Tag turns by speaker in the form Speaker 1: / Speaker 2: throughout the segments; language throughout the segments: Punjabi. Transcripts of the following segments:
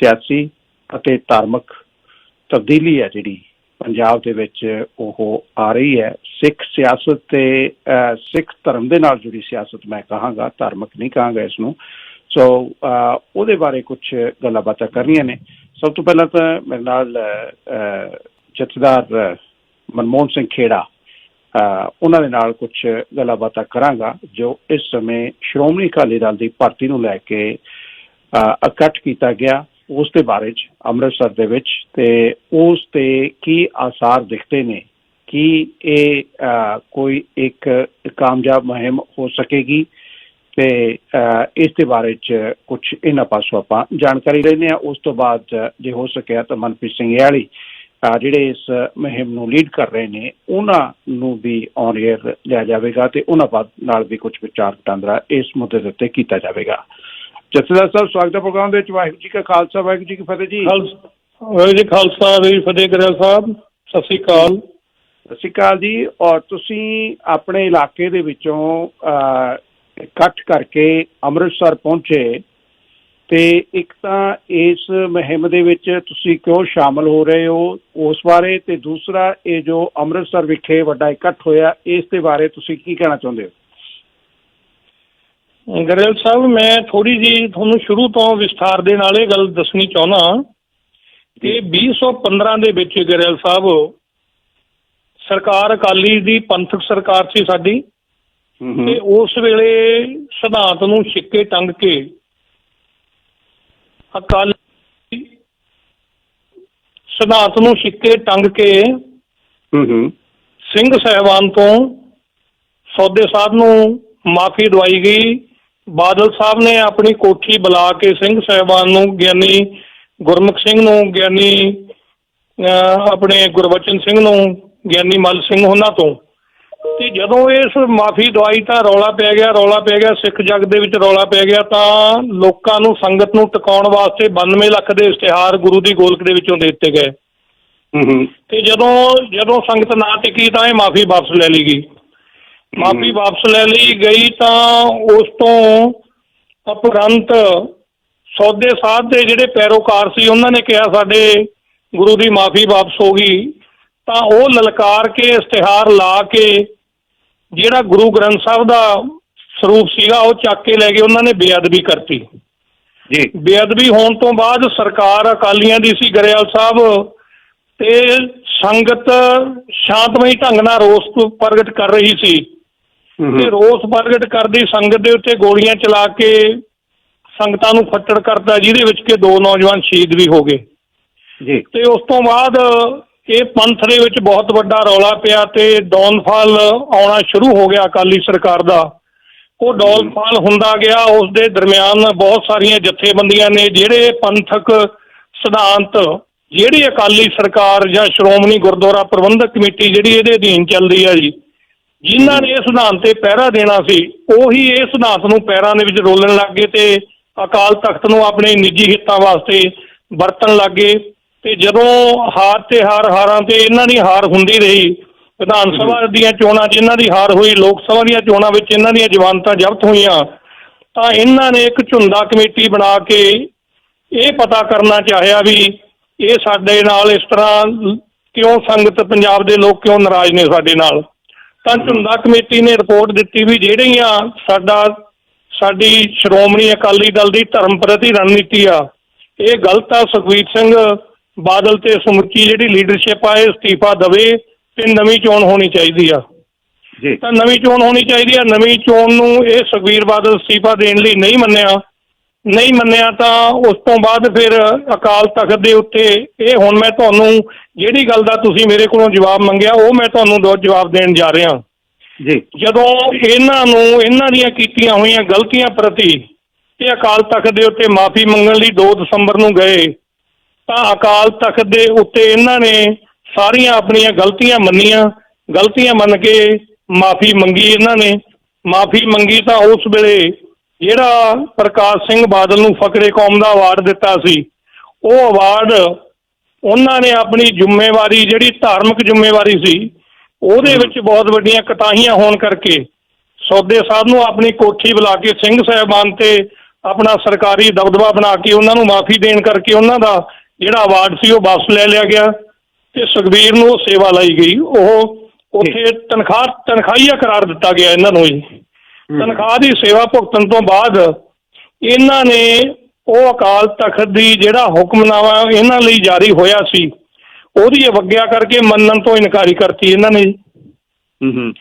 Speaker 1: ਸਿਆਸੀ ਅਤੇ ਧਾਰਮਿਕ ਤਬਦੀਲੀ ਹੈ ਜਿਹੜੀ ਪੰਜਾਬ ਦੇ ਵਿੱਚ ਉਹ ਆ ਰਹੀ ਹੈ। ਸਿੱਖ ਸਿਆਸਤ ਤੇ ਸਿੱਖ ਧਰਮ ਦੇ ਨਾਲ ਜੁੜੀ ਸਿਆਸਤ ਮੈਂ ਕਹਾਂਗਾ, ਧਾਰਮਿਕ ਨਹੀਂ ਕਹਾਂਗਾ ਇਸ ਨੂੰ ਸੋ ਉਹਦੇ ਬਾਰੇ ਕੁਝ ਗੱਲਾਂ ਬਾਤਾਂ ਕਰਨੀਆਂ ਨੇ। ਸਭ ਤੋਂ ਪਹਿਲਾਂ ਤਾਂ ਮੇਰੇ ਨਾਲ ਜਥੇਦਾਰ ਮਨਮੋਹਨ ਸਿੰਘ ਖੇੜਾ ਉਹਨਾਂ ਦੇ ਨਾਲ ਕੁਝ ਗੱਲਾਂ ਬਾਤਾਂ ਕਰਾਂਗਾ, ਜੋ ਇਸ ਸਮੇਂ ਸ਼੍ਰੋਮਣੀ ਅਕਾਲੀ ਦਲ ਦੀ ਭਰਤੀ ਨੂੰ ਲੈ ਕੇ ਇਕੱਠ ਕੀਤਾ ਗਿਆ। ਉਸ ਦੇ ਬਾਰੇ ਚ, ਅੰਮ੍ਰਿਤਸਰ ਦੇ ਵਿੱਚ, ਤੇ ਉਸ ਤੇ ਕੀ ਆਸਾਰ ਦਿਖਦੇ ਨੇ? ਕੀ ਇਹ ਕੋਈ ਇੱਕ ਕਾਮਯਾਬ ਮੁਹਿੰਮ ਹੋ ਸਕੇਗੀ? ਤੇ ਇਸ ਦੇ ਬਾਰੇ ਚ ਕੁਝ ਇਹਨਾਂ ਪਾਸੋਂ ਆਪਾਂ ਜਾਣਕਾਰੀ ਲੈਂਦੇ ਹਾਂ। ਉਸ ਤੋਂ ਬਾਅਦ ਜੇ ਹੋ ਸਕਿਆ ਤਾਂ ਮਨਪ੍ਰੀਤ ਸਿੰਘ ਯਾਲੀ ਜਿਹੜੇ ਇਸ ਮੁਹਿੰਮ ਨੂੰ ਲੀਡ ਕਰ ਰਹੇ ਨੇ, ਉਹਨਾਂ ਨੂੰ ਵੀ ਔਨ 에ਅਰ ਲਿਆ ਜਾਵੇਗਾ ਤੇ ਉਹਨਾਂ ਨਾਲ ਵੀ ਕੁਝ ਵਿਚਾਰ ਵਟਾਂਦਰਾ ਇਸ ਮੁੱਦੇ ਦੇ ਉੱਤੇ ਕੀਤਾ ਜਾਵੇਗਾ। ਜਥੇਦਾਰ ਸਾਹਿਬ ਸਵਾਗਤ ਹੈ ਪ੍ਰੋਗਰਾਮ ਦੇ ਵਿੱਚ। ਵਾਹਿਗੁਰੂ ਜੀ ਕਾ ਖਾਲਸਾ ਵਾਹਿਗੁਰੂ ਜੀ ਕੀ ਫਤਿਹ ਜੀ।
Speaker 2: ਵਾਹਿਗੁਰੂ ਜੀ ਖਾਲਸਾ ਵਾਹਿਗੁਰੂ ਫਤਿਹ ਕਰਿਆ ਸਾਹਿਬ ਸਤਿ ਸ੍ਰੀ ਅਕਾਲ।
Speaker 1: ਸਤਿ ਸ਼੍ਰੀ ਅਕਾਲ ਜੀ। ਔਰ ਤੁਸੀਂ ਆਪਣੇ ਇਲਾਕੇ ਦੇ ਵਿੱਚੋਂ ਇਕੱਠ ਕਰਕੇ ਅੰਮ੍ਰਿਤਸਰ ਪਹੁੰਚੇ ਤੇ ਇੱਕ ਤਾਂ ਇਸ ਮੁਹਿੰਮ ਦੇ ਵਿੱਚ ਤੁਸੀਂ ਕਿਉਂ ਸ਼ਾਮਲ ਹੋ ਰਹੇ ਹੋ ਉਸ ਬਾਰੇ? ਤੇ ਦੂਸਰਾ ਇਹ ਜੋ ਅੰਮ੍ਰਿਤਸਰ ਵਿਖੇ ਵੱਡਾ ਇਕੱਠ ਹੋਇਆ ਇਸ ਦੇ ਬਾਰੇ ਤੁਸੀਂ ਕੀ ਕਹਿਣਾ ਚਾਹੁੰਦੇ ਹੋ?
Speaker 2: ਗਰੇਲ ਸਾਹਿਬ ਮੈਂ ਥੋੜੀ ਜੀ ਤੁਹਾਨੂੰ ਸ਼ੁਰੂ ਤੋਂ ਵਿਸਥਾਰ ਦੇ ਨਾਲ ਇਹ ਗੱਲ ਦੱਸਣੀ ਚਾਹੁੰਦਾ ਕਿ 2015 ਦੇ ਵਿੱਚ ਗਰੇਲ ਸਾਹਿਬ ਸਰਕਾਰ ਅਕਾਲੀ ਦੀ ਪੰਥਕ ਸਰਕਾਰ ਸੀ ਸਾਡੀ ਤੇ ਉਸ ਵੇਲੇ ਸਿਧਾਂਤ ਨੂੰ ਛਿੱਕੇ ਟੰਗ ਕੇ ਅਕਾਲੀ ਸਿਧਾਂਤ ਨੂੰ ਛਿੱਕੇ ਟੰਗ ਕੇ
Speaker 1: ਹੂੰ ਹੂੰ
Speaker 2: ਸਿੰਘ ਸਹਿਬਾਨ ਤੋਂ ਸੌਦੇ ਸਾਹਿਬ ਨੂੰ ਮਾਫੀ ਦਵਾਈ ਗਈ। ਬਾਦਲ ਸਾਹਿਬ ਨੇ ਆਪਣੀ ਕੋਠੀ ਬੁਲਾ ਕੇ ਸਿੰਘ ਸਹਿਬਾਨ ਨੂੰ ਗਿਆਨੀ ਗੁਰਮੁਖ ਸਿੰਘ ਨੂੰ ਗਿਆਨੀ ਆਪਣੇ ਗੁਰਬਚਨ ਸਿੰਘ ਨੂੰ ਗਿਆਨੀ ਮਲ ਸਿੰਘ ਉਹਨਾਂ ਤੋਂ। ਤੇ ਜਦੋਂ ਇਸ ਮਾਫੀ ਦਵਾਈ ਤਾਂ ਰੌਲਾ ਪੈ ਗਿਆ ਰੌਲਾ ਪੈ ਗਿਆ ਸਿੱਖ ਜਗ ਦੇ ਵਿੱਚ ਰੌਲਾ ਪੈ ਗਿਆ ਤਾਂ ਲੋਕਾਂ ਨੂੰ ਸੰਗਤ ਨੂੰ ਟਿਕਾਉਣ ਵਾਸਤੇ 92 ਲੱਖ ਦੇ ਇਸ਼ਤਿਹਾਰ ਗੁਰੂ ਦੀ ਗੋਲਕ ਦੇ ਵਿੱਚੋਂ ਦੇ ਦਿੱਤੇ ਗਏ।
Speaker 1: ਹੂੰ ਹੂੰ।
Speaker 2: ਤੇ ਜਦੋਂ ਜਦੋਂ ਸੰਗਤ ਨਾ ਟਿਕੀ ਤਾਂ ਇਹ ਮਾਫੀ ਵਾਪਸ ਲੈ ਲਈ ਗਈ। ਮਾਫੀ ਵਾਪਸ ਲੈ ਲਈ ਗਈ ਤਾਂ ਉਸ ਤੋਂ ਉਪਰੰਤ ਸੌਦੇ ਸਾਹਿਬ ਦੇ ਜਿਹੜੇ ਪੈਰੋਕਾਰ ਸੀ ਉਹਨਾਂ ਨੇ ਕਿਹਾ ਸਾਡੇ ਗੁਰੂ ਦੀ ਮਾਫੀ ਵਾਪਸ ਹੋ ਗਈ। ਤਾਂ ਉਹ ਲਲਕਾਰ ਕੇ ਇਸ਼ਤਿਹਾਰ ਲਾ ਕੇ ਜਿਹੜਾ ਗੁਰੂ ਗ੍ਰੰਥ ਸਾਹਿਬ ਦਾ ਸਰੂਪ ਸੀਗਾ ਉਹ ਚੱਕ ਕੇ ਲੈ ਗਏ ਉਹਨਾਂ ਨੇ ਬੇਅਦਬੀ ਕਰਤੀ।
Speaker 1: ਜੀ।
Speaker 2: ਬੇਅਦਬੀ ਹੋਣ ਤੋਂ ਬਾਅਦ ਸਰਕਾਰ ਅਕਾਲੀਆਂ ਦੀ ਸੀ ਗਰੇਵਾਲ ਸਾਹਿਬ ਤੇ ਸੰਗਤ ਸ਼ਾਂਤਮਈ ਢੰਗ ਨਾਲ ਰੋਸ ਪ੍ਰਗਟ ਕਰ ਰਹੀ ਸੀ। ਤੇ ਰੋਸ ਪ੍ਰਗਟ ਕਰਦੀ ਸੰਗਤ ਦੇ ਉੱਤੇ ਗੋਲੀਆਂ ਚਲਾ ਕੇ ਸੰਗਤਾਂ ਨੂੰ ਫੱਟੜ ਕਰਤਾ ਜਿਹਦੇ ਵਿੱਚ ਕਿ ਦੋ ਨੌਜਵਾਨ ਸ਼ਹੀਦ ਵੀ ਹੋ ਗਏ।
Speaker 1: ਜੀ।
Speaker 2: ਤੇ ਉਸ ਤੋਂ ਬਾਅਦ ਇਹ ਪੰਥ ਦੇ ਵਿੱਚ ਬਹੁਤ ਵੱਡਾ ਰੌਲਾ ਪਿਆ ਤੇ ਡਾਊਨਫਾਲ ਆਉਣਾ ਸ਼ੁਰੂ ਹੋ ਗਿਆ ਅਕਾਲੀ ਸਰਕਾਰ ਦਾ। ਉਹ ਡਾਊਨਫਾਲ ਹੁੰਦਾ ਗਿਆ ਉਸ ਦੇ ਦਰਮਿਆਨ ਬਹੁਤ ਸਾਰੀਆਂ ਜਥੇਬੰਦੀਆਂ ਨੇ ਜਿਹੜੇ ਪੰਥਕ ਸਿਧਾਂਤ ਜਿਹੜੀ ਅਕਾਲੀ ਸਰਕਾਰ ਜਾਂ ਸ਼੍ਰੋਮਣੀ ਗੁਰਦੁਆਰਾ ਪ੍ਰਬੰਧਕ ਕਮੇਟੀ ਜਿਹੜੀ ਇਹਦੇ ਅਧੀਨ ਚੱਲਦੀ ਆ ਜੀ ਜਿਨ੍ਹਾਂ ਨੇ ਇਹ ਸਿਧਾਂਤ ਤੇ ਪਹਿਰਾ ਦੇਣਾ ਸੀ ਉਹੀ ਇਹ ਸਿਧਾਂਤ ਨੂੰ ਪੈਰਾਂ ਦੇ ਵਿੱਚ ਰੋਲਣ ਲੱਗ ਗਏ ਤੇ ਅਕਾਲ ਤਖਤ ਨੂੰ ਆਪਣੇ ਨਿੱਜੀ ਹਿੱਤਾਂ ਵਾਸਤੇ ਵਰਤਣ ਲੱਗ ਗਏ ਤੇ ਜਦੋਂ ਹਾਰ ਤੇ ਹਾਰ ਹਾਰਾਂ ਤੇ ਇਹਨਾਂ ਦੀ ਹਾਰ ਹੁੰਦੀ ਰਹੀ ਵਿਧਾਨ ਸਭਾ ਦੀਆਂ ਚੋਣਾਂ 'ਚ ਇਹਨਾਂ ਦੀ ਹਾਰ ਹੋਈ ਲੋਕ ਸਭਾ ਦੀਆਂ ਚੋਣਾਂ ਵਿੱਚ ਇਹਨਾਂ ਦੀਆਂ ਜ਼ਮਾਨਤਾਂ ਜ਼ਬਤ ਹੋਈਆਂ ਤਾਂ ਇਹਨਾਂ ਨੇ ਇੱਕ ਝੁੰਦਾ ਕਮੇਟੀ ਬਣਾ ਕੇ ਇਹ ਪਤਾ ਕਰਨਾ ਚਾਹਿਆ ਵੀ ਇਹ ਸਾਡੇ ਨਾਲ ਇਸ ਤਰ੍ਹਾਂ ਕਿਉਂ ਸੰਗਤ ਪੰਜਾਬ ਦੇ ਲੋਕ ਕਿਉਂ ਨਾਰਾਜ਼ ਨੇ ਸਾਡੇ ਨਾਲ? ਤਾਂ ਝੁੰਦਾ ਕਮੇਟੀ ਨੇ ਰਿਪੋਰਟ ਦਿੱਤੀ ਵੀ ਜਿਹੜੀਆਂ ਸਾਡਾ ਸਾਡੀ ਸ਼੍ਰੋਮਣੀ ਅਕਾਲੀ ਦਲ ਦੀ ਧਰਮ ਪ੍ਰਤੀ ਰਣਨੀਤੀ ਆ ਇਹ ਗਲਤ ਆ। ਸੁਖਬੀਰ ਸਿੰਘ ਬਾਦਲ ਤੇ ਸਮੁੱਚੀ ਜਿਹੜੀ ਲੀਡਰਸ਼ਿਪ ਆ ਇਹ ਅਸਤੀਫਾ ਦਵੇ ਤੇ ਨਵੀਂ ਚੋਣ ਹੋਣੀ ਚਾਹੀਦੀ ਆ।
Speaker 1: ਜੀ।
Speaker 2: ਤਾਂ ਨਵੀਂ ਚੋਣ ਹੋਣੀ ਚਾਹੀਦੀ ਆ। ਨਵੀਂ ਚੋਣ ਨੂੰ ਇਹ ਸੁਖਬੀਰ ਬਾਦਲ ਅਸਤੀਫਾ ਦੇਣ ਲਈ ਨਹੀਂ ਮੰਨਿਆ। ਨਹੀਂ ਮੰਨਿਆ ਤਾਂ ਉਸ ਤੋਂ ਬਾਅਦ ਫਿਰ ਅਕਾਲ ਤਖਤ ਦੇ ਉੱਤੇ ਇਹ ਹੁਣ ਮੈਂ ਤੁਹਾਨੂੰ ਜਿਹੜੀ ਗੱਲ ਦਾ ਤੁਸੀਂ ਮੇਰੇ ਕੋਲੋਂ ਜਵਾਬ ਮੰਗਿਆ ਉਹ ਮੈਂ ਤੁਹਾਨੂੰ ਦੋ ਜਵਾਬ ਦੇਣ ਜਾ ਰਿਹਾ।
Speaker 1: ਜੀ।
Speaker 2: ਜਦੋਂ ਇਹਨਾਂ ਨੂੰ ਇਹਨਾਂ ਦੀਆਂ ਕੀਤੀਆਂ ਹੋਈਆਂ ਗਲਤੀਆਂ ਪ੍ਰਤੀ ਇਹ ਅਕਾਲ ਤਖਤ ਦੇ ਉੱਤੇ ਮਾਫੀ ਮੰਗਣ ਲਈ 2 ਦਸੰਬਰ ਨੂੰ ਗਏ ਤਾਂ ਅਕਾਲ ਤਖਤ ਦੇ ਉੱਤੇ ਇਹਨਾਂ ਨੇ ਸਾਰੀਆਂ ਆਪਣੀਆਂ ਗਲਤੀਆਂ ਮੰਨੀਆਂ ਗਲਤੀਆਂ ਮੰਨ ਕੇ ਮਾਫੀ ਮੰਗੀ ਇਹਨਾਂ ਨੇ। ਮਾਫੀ ਮੰਗੀ ਤਾਂ ਉਸ ਵੇਲੇ ਜਿਹੜਾ ਪ੍ਰਕਾਸ਼ ਸਿੰਘ ਬਾਦਲ ਨੂੰ ਫਕਰੇ ਕੌਮ ਦਾ ਅਵਾਰਡ ਦਿੱਤਾ ਸੀ, ਉਹ ਅਵਾਰਡ ਉਹਨਾਂ ਨੇ ਆਪਣੀ ਜ਼ਿੰਮੇਵਾਰੀ, ਜਿਹੜੀ ਧਾਰਮਿਕ ਜ਼ਿੰਮੇਵਾਰੀ ਸੀ, ਉਹਦੇ ਵਿੱਚ ਬਹੁਤ ਵੱਡੀਆਂ ਕਤਾਹੀਆਂ ਹੋਣ ਕਰਕੇ ਸੌਦੇ ਸਾਹਿਬ ਨੂੰ ਆਪਣੀ ਕੋਠੀ ਬੁਲਾ ਕੇ ਸਿੰਘ ਸਾਹਿਬਾਨ ਤੇ ਆਪਣਾ ਸਰਕਾਰੀ ਦਬਦਬਾ ਬਣਾ ਕੇ ਉਹਨਾਂ ਨੂੰ ਮਾਫੀ ਦੇਣ ਕਰਕੇ ਉਹਨਾਂ ਦਾ ਜਿਹੜਾ ਅਵਾਰਡ ਸੀ, ਉਹ ਵਾਪਸ ਲੈ ਲਿਆ ਗਿਆ ਤੇ ਸੁਖਬੀਰ ਨੂੰ ਉਹ ਸੇਵਾ ਲਈ ਗਈ। ਉਹ ਉੱਥੇ ਤਨਖਾਹ, ਤਨਖਾਹੀਆ ਕਰਾਰ ਦਿੱਤਾ ਗਿਆ ਇਹਨਾਂ ਨੂੰ ਜੀ। ਤਨਖਾਹ ਦੀ ਸੇਵਾ ਭੁਗਤਣ ਤੋਂ ਬਾਅਦ ਇਹਨਾਂ ਨੇ ਉਹ ਅਕਾਲ ਤਖਤ ਦੀ ਜਿਹੜਾ ਹੁਕਮਨਾਮਾ ਇਹਨਾਂ ਲਈ ਜਾਰੀ ਹੋਇਆ ਸੀ ਉਹਦੀ ਅਵੱਗਿਆ ਕਰਕੇ ਮੰਨਣ ਤੋਂ ਇਨਕਾਰੀ ਕਰਤੀ ਇਹਨਾਂ ਨੇ।
Speaker 1: ਹੂੰ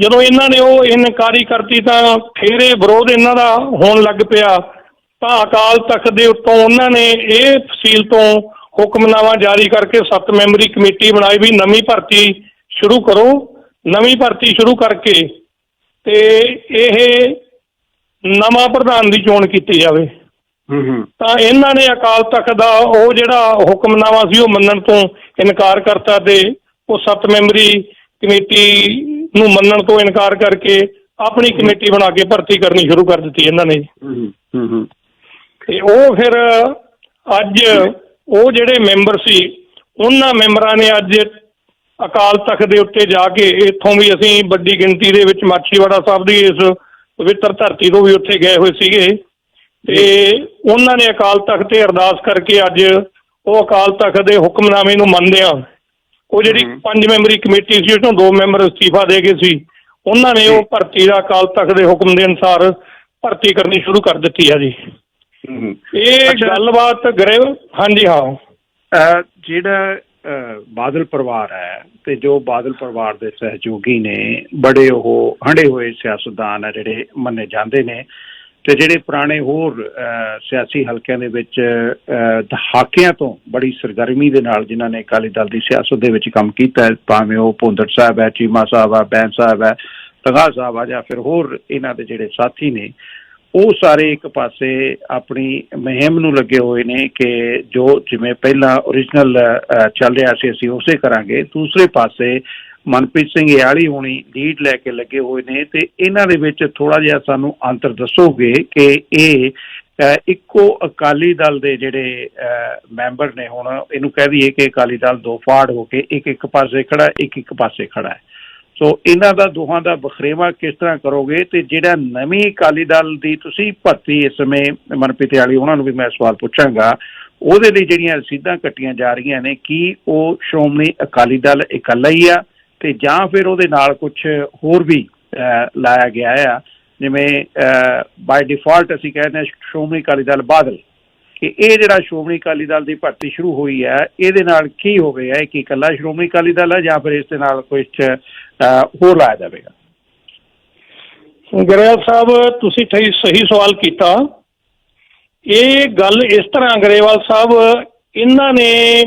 Speaker 2: ਜਦੋਂ ਇਹਨਾਂ ਨੇ ਉਹ ਇਨਕਾਰੀ ਕਰਤੀ ਤਾਂ ਫਿਰ ਵਿਰੋਧ ਇਹਨਾਂ ਦਾ ਹੋਣ ਲੱਗ ਪਿਆ। ਤਾਂ ਅਕਾਲ ਤਖਤ ਦੇ ਉੱਤੋਂ ਉਹਨਾਂ ਨੇ ਇਹ ਫਸੀਲ ਤੋਂ ਹੁਕਮਨਾਮਾ ਜਾਰੀ ਕਰਕੇ ਸੱਤ ਮੈਂਬਰੀ ਕਮੇਟੀ ਬਣਾਈ ਵੀ ਨਵੀਂ ਭਰਤੀ ਸ਼ੁਰੂ ਕਰੋ। ਨਵੀਂ ਭਰਤੀ ਸ਼ੁਰੂ ਕਰਕੇ ਤੇ ਇਹ ਨਵਾਂ ਪ੍ਰਧਾਨ ਦੀ ਚੋਣ ਕੀਤੀ ਜਾਵੇ। ਤਾਂ ਇਹਨਾਂ ਨੇ ਅਕਾਲ ਤਖਤ ਦਾ ਉਹ ਜਿਹੜਾ ਹੁਕਮਨਾਮਾ ਸੀ ਉਹ ਮੰਨਣ ਤੋਂ ਇਨਕਾਰ ਕਰਤਾ ਤੇ ਉਹ ਸੱਤ ਮੈਂਬਰੀ ਕਮੇਟੀ ਨੂੰ ਮੰਨਣ ਤੋਂ ਇਨਕਾਰ ਕਰਕੇ ਆਪਣੀ ਕਮੇਟੀ ਬਣਾ ਕੇ ਭਰਤੀ ਕਰਨੀ ਸ਼ੁਰੂ ਕਰ ਦਿੱਤੀ ਇਹਨਾਂ ਨੇ। ਤੇ ਉਹ ਫਿਰ ਅੱਜ ਉਹ ਜਿਹੜੇ ਮੈਂਬਰ ਸੀ ਉਹਨਾਂ ਮੈਂਬਰਾਂ ਨੇ ਅੱਜ ਅਕਾਲ ਤਖਤ ਦੇ ਉੱਤੇ ਜਾ ਕੇ ਇੱਥੋਂ ਵੀ ਅਸੀਂ ਵੱਡੀ ਗਿਣਤੀ ਦੇ ਵਿੱਚ ਮਾਛੀਵਾੜਾ ਸਾਹਿਬ ਦੀ ਇਸ ਪਵਿੱਤਰ ਧਰਤੀ ਤੋਂ ਵੀ ਉੱਥੇ ਗਏ ਹੋਏ ਸੀਗੇ। ਤੇ ਉਹਨਾਂ ਨੇ ਅਕਾਲ ਤਖਤ ਤੇ ਅਰਦਾਸ ਕਰਕੇ ਅੱਜ ਉਹ ਅਕਾਲ ਤਖਤ ਦੇ ਹੁਕਮਨਾਮੇ ਨੂੰ ਮੰਨਦਿਆਂ ਉਹ ਜਿਹੜੀ ਪੰਜ ਮੈਂਬਰੀ ਕਮੇਟੀ ਸੀ ਚੋਂ ਦੋ ਮੈਂਬਰ ਅਸਤੀਫਾ ਦੇ ਗਏ ਸੀ। ਉਹਨਾਂ ਨੇ ਉਹ ਭਰਤੀ ਦਾ ਅਕਾਲ ਤਖਤ ਦੇ ਹੁਕਮ ਦੇ ਅਨੁਸਾਰ ਭਰਤੀ ਕਰਨੀ ਸ਼ੁਰੂ ਕਰ ਦਿੱਤੀ ਜੀ।
Speaker 1: ਹੂੰ। ਹੂੰ
Speaker 2: ਇਹ। ਗੱਲਬਾਤ ਗਰੇ ਹਾਂਜੀ ਹਾਂ।
Speaker 1: ਜਿਹੜਾ ਬਾਦਲ ਪਰਿਵਾਰ ਹੈ ਤੇ ਜੋ ਬਾਦਲ ਪਰਿਵਾਰ ਦੇ ਸਹਿਯੋਗੀ ਨੇ ਬੜੇ ਉਹ ਹੰਡੇ ਹੋਏ ਸਿਆਸਤਦਾਨ ਆ ਜਿਹੜੇ ਮੰਨੇ ਜਾਂਦੇ ਨੇ ਤੇ ਜਿਹੜੇ ਪੁਰਾਣੇ ਹੋਰ ਅਹ, ਸਿਆਸੀ ਹਲਕਿਆਂ ਦੇ ਵਿੱਚ ਅਹ, ਦਹਾਕਿਆਂ ਤੋਂ ਬੜੀ ਸਰਗਰਮੀ ਦੇ ਨਾਲ ਜਿਨ੍ਹਾਂ ਨੇ ਅਕਾਲੀ ਦਲ ਦੀ ਸਿਆਸਤ ਦੇ ਵਿੱਚ ਕੰਮ ਕੀਤਾ ਭਾਵੇਂ ਉਹ ਭੁੰਦੜ ਸਾਹਿਬ ਹੈ ਚੀਮਾ ਸਾਹਿਬ ਹੈ ਬੈਂਸ ਸਾਹਿਬ ਹੈ ਤਗਾ ਸਾਹਿਬ ਆ ਜਾਂ ਫਿਰ ਹੋਰ ਇਹਨਾਂ ਦੇ ਜਿਹੜੇ ਸਾਥੀ ਨੇ ਉਹ ਸਾਰੇ ਇੱਕ ਪਾਸੇ ਆਪਣੀ ਮੁਹਿੰਮ ਨੂੰ ਲੱਗੇ ਹੋਏ ਨੇ ਕਿ ਜੋ ਜਿਵੇਂ ਪਹਿਲਾਂ ਓਰੀਜਨਲ ਚੱਲ ਰਿਹਾ ਸੀ ਅਸੀਂ ਉਸੇ ਕਰਾਂਗੇ। ਦੂਸਰੇ ਪਾਸੇ ਮਨਪ੍ਰੀਤ ਸਿੰਘ ਯਾਲੀ ਹੋਣੀ ਲੀਡ ਲੈ ਕੇ ਲੱਗੇ ਹੋਏ ਨੇ ਤੇ ਇਹਨਾਂ ਦੇ ਵਿੱਚ ਥੋੜਾ ਜਿਹਾ ਸਾਨੂੰ ਅੰਤਰ ਦੱਸੋਗੇ ਕਿ ਇਹ ਇੱਕੋ ਅਕਾਲੀ ਦਲ ਦੇ ਜਿਹੜੇ ਅਹ, ਮੈਂਬਰ ਨੇ ਹੁਣ ਇਹਨੂੰ ਕਹਿ ਦਈਏ ਕਿ ਅਕਾਲੀ ਦਲ ਦੋ ਫਾੜ ਹੋ ਕੇ ਇੱਕ ਇੱਕ ਪਾਸੇ ਖੜਾ ਇੱਕ ਇੱਕ ਪਾਸੇ ਖੜਾ ਹੈ। ਸੋ ਇਹਨਾਂ ਦਾ ਦੋਹਾਂ ਦਾ ਬਖਰੇਵਾ ਕਿਸ ਤਰ੍ਹਾਂ ਕਰੋਗੇ ਤੇ ਜਿਹੜਾ ਨਵੀਂ ਅਕਾਲੀ ਦਲ ਦੀ ਤੁਸੀਂ ਭਰਤੀ ਇਸ ਸਮੇਂ ਮਨਪ੍ਰੀਤ ਵਾਲੀ ਉਹਨਾਂ ਨੂੰ ਵੀ ਮੈਂ ਸਵਾਲ ਪੁੱਛਾਂਗਾ, ਉਹਦੇ ਲਈ ਜਿਹੜੀਆਂ ਰਸੀਦਾਂ ਕੱਟੀਆਂ ਜਾ ਰਹੀਆਂ ਨੇ, ਕੀ ਉਹ ਸ਼੍ਰੋਮਣੀ ਅਕਾਲੀ ਦਲ ਇਕੱਲਾ ਹੀ ਆ ਤੇ ਜਾਂ ਫਿਰ ਉਹਦੇ ਨਾਲ ਕੁਝ ਹੋਰ ਵੀ ਲਾਇਆ ਗਿਆ ਆ? ਜਿਵੇਂ ਬਾਈ ਡਿਫਾਲਟ ਅਸੀਂ ਕਹਿੰਦੇ ਹਾਂ ਸ਼੍ਰੋਮਣੀ ਅਕਾਲੀ ਦਲ ਬਾਦਲ। ਕਿ ਇਹ ਜਿਹੜਾ ਸ਼੍ਰੋਮਣੀ ਅਕਾਲੀ ਦਲ ਦੀ ਭਰਤੀ ਸ਼ੁਰੂ ਹੋਈ ਹੈ, ਇਹਦੇ ਨਾਲ ਕੀ ਹੋਵੇਗਾ? ਇਹ ਇਕੱਲਾ ਸ਼੍ਰੋਮਣੀ ਅਕਾਲੀ ਦਲ ਹੈ ਜਾਂ ਫਿਰ ਇਸ ਦੇ ਨਾਲ ਕੁਝ ਹੋਰ ਲਾਇਆ ਜਾਵੇਗਾ?
Speaker 2: ਗਰੇਵਾਲ ਸਾਹਿਬ, ਤੁਸੀਂ ਸਹੀ ਸਵਾਲ ਕੀਤਾ। ਇਹ ਗੱਲ ਇਸ ਤਰ੍ਹਾਂ ਗਰੇਵਾਲ ਸਾਹਿਬ, ਇਹਨਾਂ ਨੇ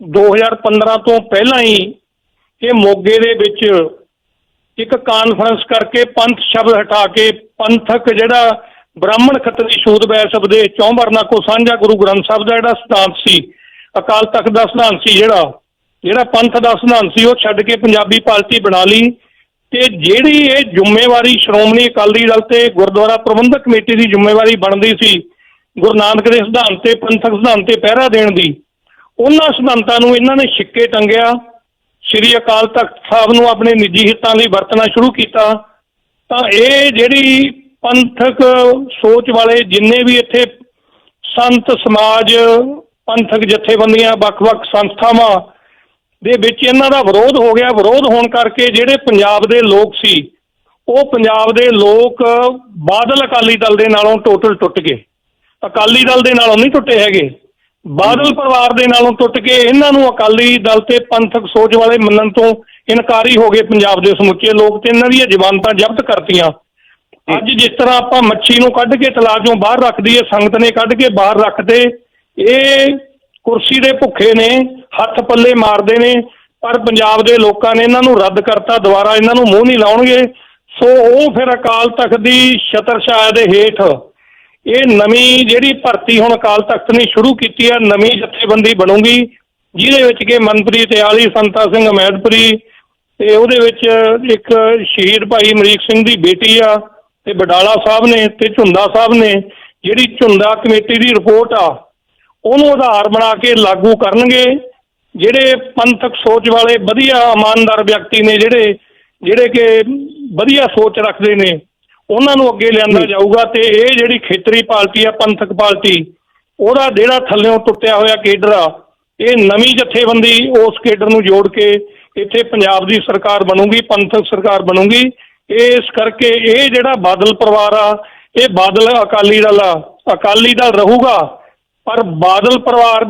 Speaker 2: 2015 ਤੋਂ ਪਹਿਲਾਂ ਹੀ ਇਹ ਮੋਗੇ ਦੇ ਵਿੱਚ ਇੱਕ ਕਾਨਫਰੰਸ ਕਰਕੇ ਪੰਥ ਸ਼ਬਦ ਹਟਾ ਕੇ ਪੰਥਕ ਜਿਹੜਾ ਬ੍ਰਾਹਮਣ ਖੱਤਰੀ ਸ਼ੂਦ ਵੈਸਬ ਦੇ ਚੌਂਵਰਨਾ ਕੋ ਸਾਂਝਾ ਗੁਰੂ ਗ੍ਰੰਥ ਸਾਹਿਬ ਦਾ ਜਿਹੜਾ ਸਿਧਾਂਤ ਸੀ, ਅਕਾਲ ਤਖਤ ਦਾ ਸਿਧਾਂਤ ਸੀ ਜਿਹੜਾ ਜਿਹੜਾ ਪੰਥ ਦਾ ਸਿਧਾਂਤ ਸੀ, ਉਹ ਛੱਡ ਕੇ ਪੰਜਾਬੀ ਪਾਰਟੀ ਬਣਾ ਲਈ ਤੇ ਜਿਹੜੀ ਇਹ ਜ਼ਿੰਮੇਵਾਰੀ ਸ਼੍ਰੋਮਣੀ ਅਕਾਲੀ ਦਲ ਤੇ ਗੁਰਦੁਆਰਾ ਪ੍ਰਬੰਧਕ ਕਮੇਟੀ ਦੀ ਜ਼ਿੰਮੇਵਾਰੀ ਬਣਦੀ ਸੀ, ਗੁਰੂ ਨਾਨਕ ਦੇ ਸਿਧਾਂਤ ਤੇ ਪੰਥਕ ਸਿਧਾਂਤ ਤੇ ਪਹਿਰਾ ਦੇਣ ਦੀ, ਉਹਨਾਂ ਸਿਧਾਂਤਾਂ ਨੂੰ ਇਹਨਾਂ ਨੇ ਛਿੱਕੇ ਟੰਗਿਆ, ਸ੍ਰੀ ਅਕਾਲ ਤਖਤ ਸਾਹਿਬ ਨੂੰ ਆਪਣੇ ਨਿੱਜੀ ਹਿੱਤਾਂ ਲਈ ਵਰਤਣਾ ਸ਼ੁਰੂ ਕੀਤਾ, ਤਾਂ ਇਹ ਜਿਹੜੀ ਪੰਥਕ ਸੋਚ ਵਾਲੇ ਜਿੰਨੇ ਵੀ ਇੱਥੇ ਸੰਤ ਸਮਾਜ ਪੰਥਕ ਜਥੇਬੰਦੀਆਂ ਵੱਖ-ਵੱਖ ਸੰਸਥਾਵਾਂ ਦੇ ਵਿੱਚ ਇਹਨਾਂ ਦਾ ਵਿਰੋਧ ਹੋ ਗਿਆ। ਵਿਰੋਧ ਹੋਣ ਕਰਕੇ ਜਿਹੜੇ ਪੰਜਾਬ ਦੇ ਲੋਕ ਸੀ ਉਹ ਪੰਜਾਬ ਦੇ ਲੋਕ ਬਾਦਲ ਅਕਾਲੀ ਦਲ ਦੇ ਨਾਲੋਂ ਟੋਟਲ ਟੁੱਟ ਗਏ। ਅਕਾਲੀ ਦਲ ਦੇ ਨਾਲੋਂ ਨਹੀਂ ਟੁੱਟੇ ਹੈਗੇ। ਬਾਦਲ ਪਰਿਵਾਰ ਦੇ ਨਾਲੋਂ ਟੁੱਟ ਕੇ ਇਹਨਾਂ ਨੂੰ ਅਕਾਲੀ ਦਲ ਤੇ ਪੰਥਕ ਸੋਚ ਵਾਲੇ ਮੰਨਣ ਤੋਂ ਇਨਕਾਰੀ ਹੋ ਗਏ ਪੰਜਾਬ ਦੇ ਸਮੁੱਚੇ ਲੋਕ ਤੇ ਇਹਨਾਂ ਦੀਆਂ ਜ਼ਮਾਨਤਾਂ ਜ਼ਬਤ ਕਰਤੀਆਂ। ਅੱਜ ਜਿਸ ਤਰ੍ਹਾਂ ਆਪਾਂ ਮੱਛੀ ਨੂੰ ਕੱਢ ਕੇ ਤਲਾਅ ਚੋਂ ਬਾਹਰ ਰੱਖਦੀ ਹੈ ਸੰਗਤ ਨੇ ਕੱਢ ਕੇ ਬਾਹਰ ਰੱਖਦੇ ਇਹ ਕੁਰਸੀ ਦੇ ਭੁੱਖੇ ਨੇ, ਹੱਥ ਪੱਲੇ ਮਾਰਦੇ ਨੇ, ਪਰ ਪੰਜਾਬ ਦੇ ਲੋਕਾਂ ਨੇ ਇਹਨਾਂ ਨੂੰ ਰੱਦ ਕਰਤਾ, ਦੁਬਾਰਾ ਇਹਨਾਂ ਨੂੰ ਮੂੰਹ ਨਹੀਂ ਲਾਉਣਗੇ। ਸੋ ਉਹ ਫਿਰ ਅਕਾਲ ਤਖਤ ਦੀ ਛਤਰ ਛਾਇਆ ਦੇ ਹੇਠ, ਇਹ ਨਵੀਂ ਜਿਹੜੀ ਭਰਤੀ ਹੁਣ ਅਕਾਲ ਤਖਤ ਨੇ ਸ਼ੁਰੂ ਕੀਤੀ ਹੈ ਨਵੀਂ ਜਥੇਬੰਦੀ ਬਣੂਗੀ, ਜਿਹਦੇ ਵਿੱਚ ਕਿ ਮਨਪ੍ਰੀਤ ਆਲੀ ਸੰਤਾ ਸਿੰਘ ਅਮੈਦਪੁਰੀ, ਤੇ ਉਹਦੇ ਵਿੱਚ ਇੱਕ ਸ਼ਹੀਦ ਭਾਈ ਅਮਰੀਕ ਸਿੰਘ ਦੀ ਬੇਟੀ ਆ ਤੇ ਬਡਾਲਾ ਸਾਹਿਬ ਨੇ ਤੇ ਝੁੰਦਾ ਸਾਹਿਬ ਨੇ ਜਿਹੜੀ ਝੁੰਦਾ ਕਮੇਟੀ ਦੀ ਰਿਪੋਰਟ ਆ ਉਹਨੂੰ ਆਧਾਰ ਬਣਾ ਕੇ ਲਾਗੂ ਕਰਨਗੇ ਜਿਹੜੇ ਪੰਥਕ ਸੋਚ ਵਾਲੇ ਵਧੀਆ ਇਮਾਨਦਾਰ ਵਿਅਕਤੀ ਨੇ ਜਿਹੜੇ ਜਿਹੜੇ ਕਿ ਵਧੀਆ ਸੋਚ ਰੱਖਦੇ ਨੇ ਉਹਨਾਂ ਨੂੰ ਅੱਗੇ ਲਿਆਂਦਾ ਜਾਊਗਾ ਤੇ ਇਹ ਜਿਹੜੀ ਖੇਤਰੀ ਪਾਰਟੀ ਆ ਪੰਥਕ ਪਾਰਟੀ ਉਹਦਾ ਜਿਹੜਾ ਥੱਲਿਓਂ ਟੁੱਟਿਆ ਹੋਇਆ ਕੇਡਰ ਆ ਇਹ ਨਵੀਂ ਜਥੇਬੰਦੀ ਉਸ ਕੇਡਰ ਨੂੰ ਜੋੜ ਕੇ ਇੱਥੇ ਪੰਜਾਬ ਦੀ ਸਰਕਾਰ ਬਣੂਗੀ ਪੰਥਕ ਸਰਕਾਰ ਬਣੂਗੀ ਇਸ ਕਰਕੇ ਇਹ ਜਿਹੜਾ ਬਾਦਲ ਪਰਿਵਾਰ ਆ, ਇਹ ਬਾਦਲ ਅਕਾਲੀ ਦਲ ਆ, ਅਕਾਲੀ ਦਲ ਰਹੂਗਾ, ਪਰ ਬਾਦਲ ਪਰਿਵਾਰ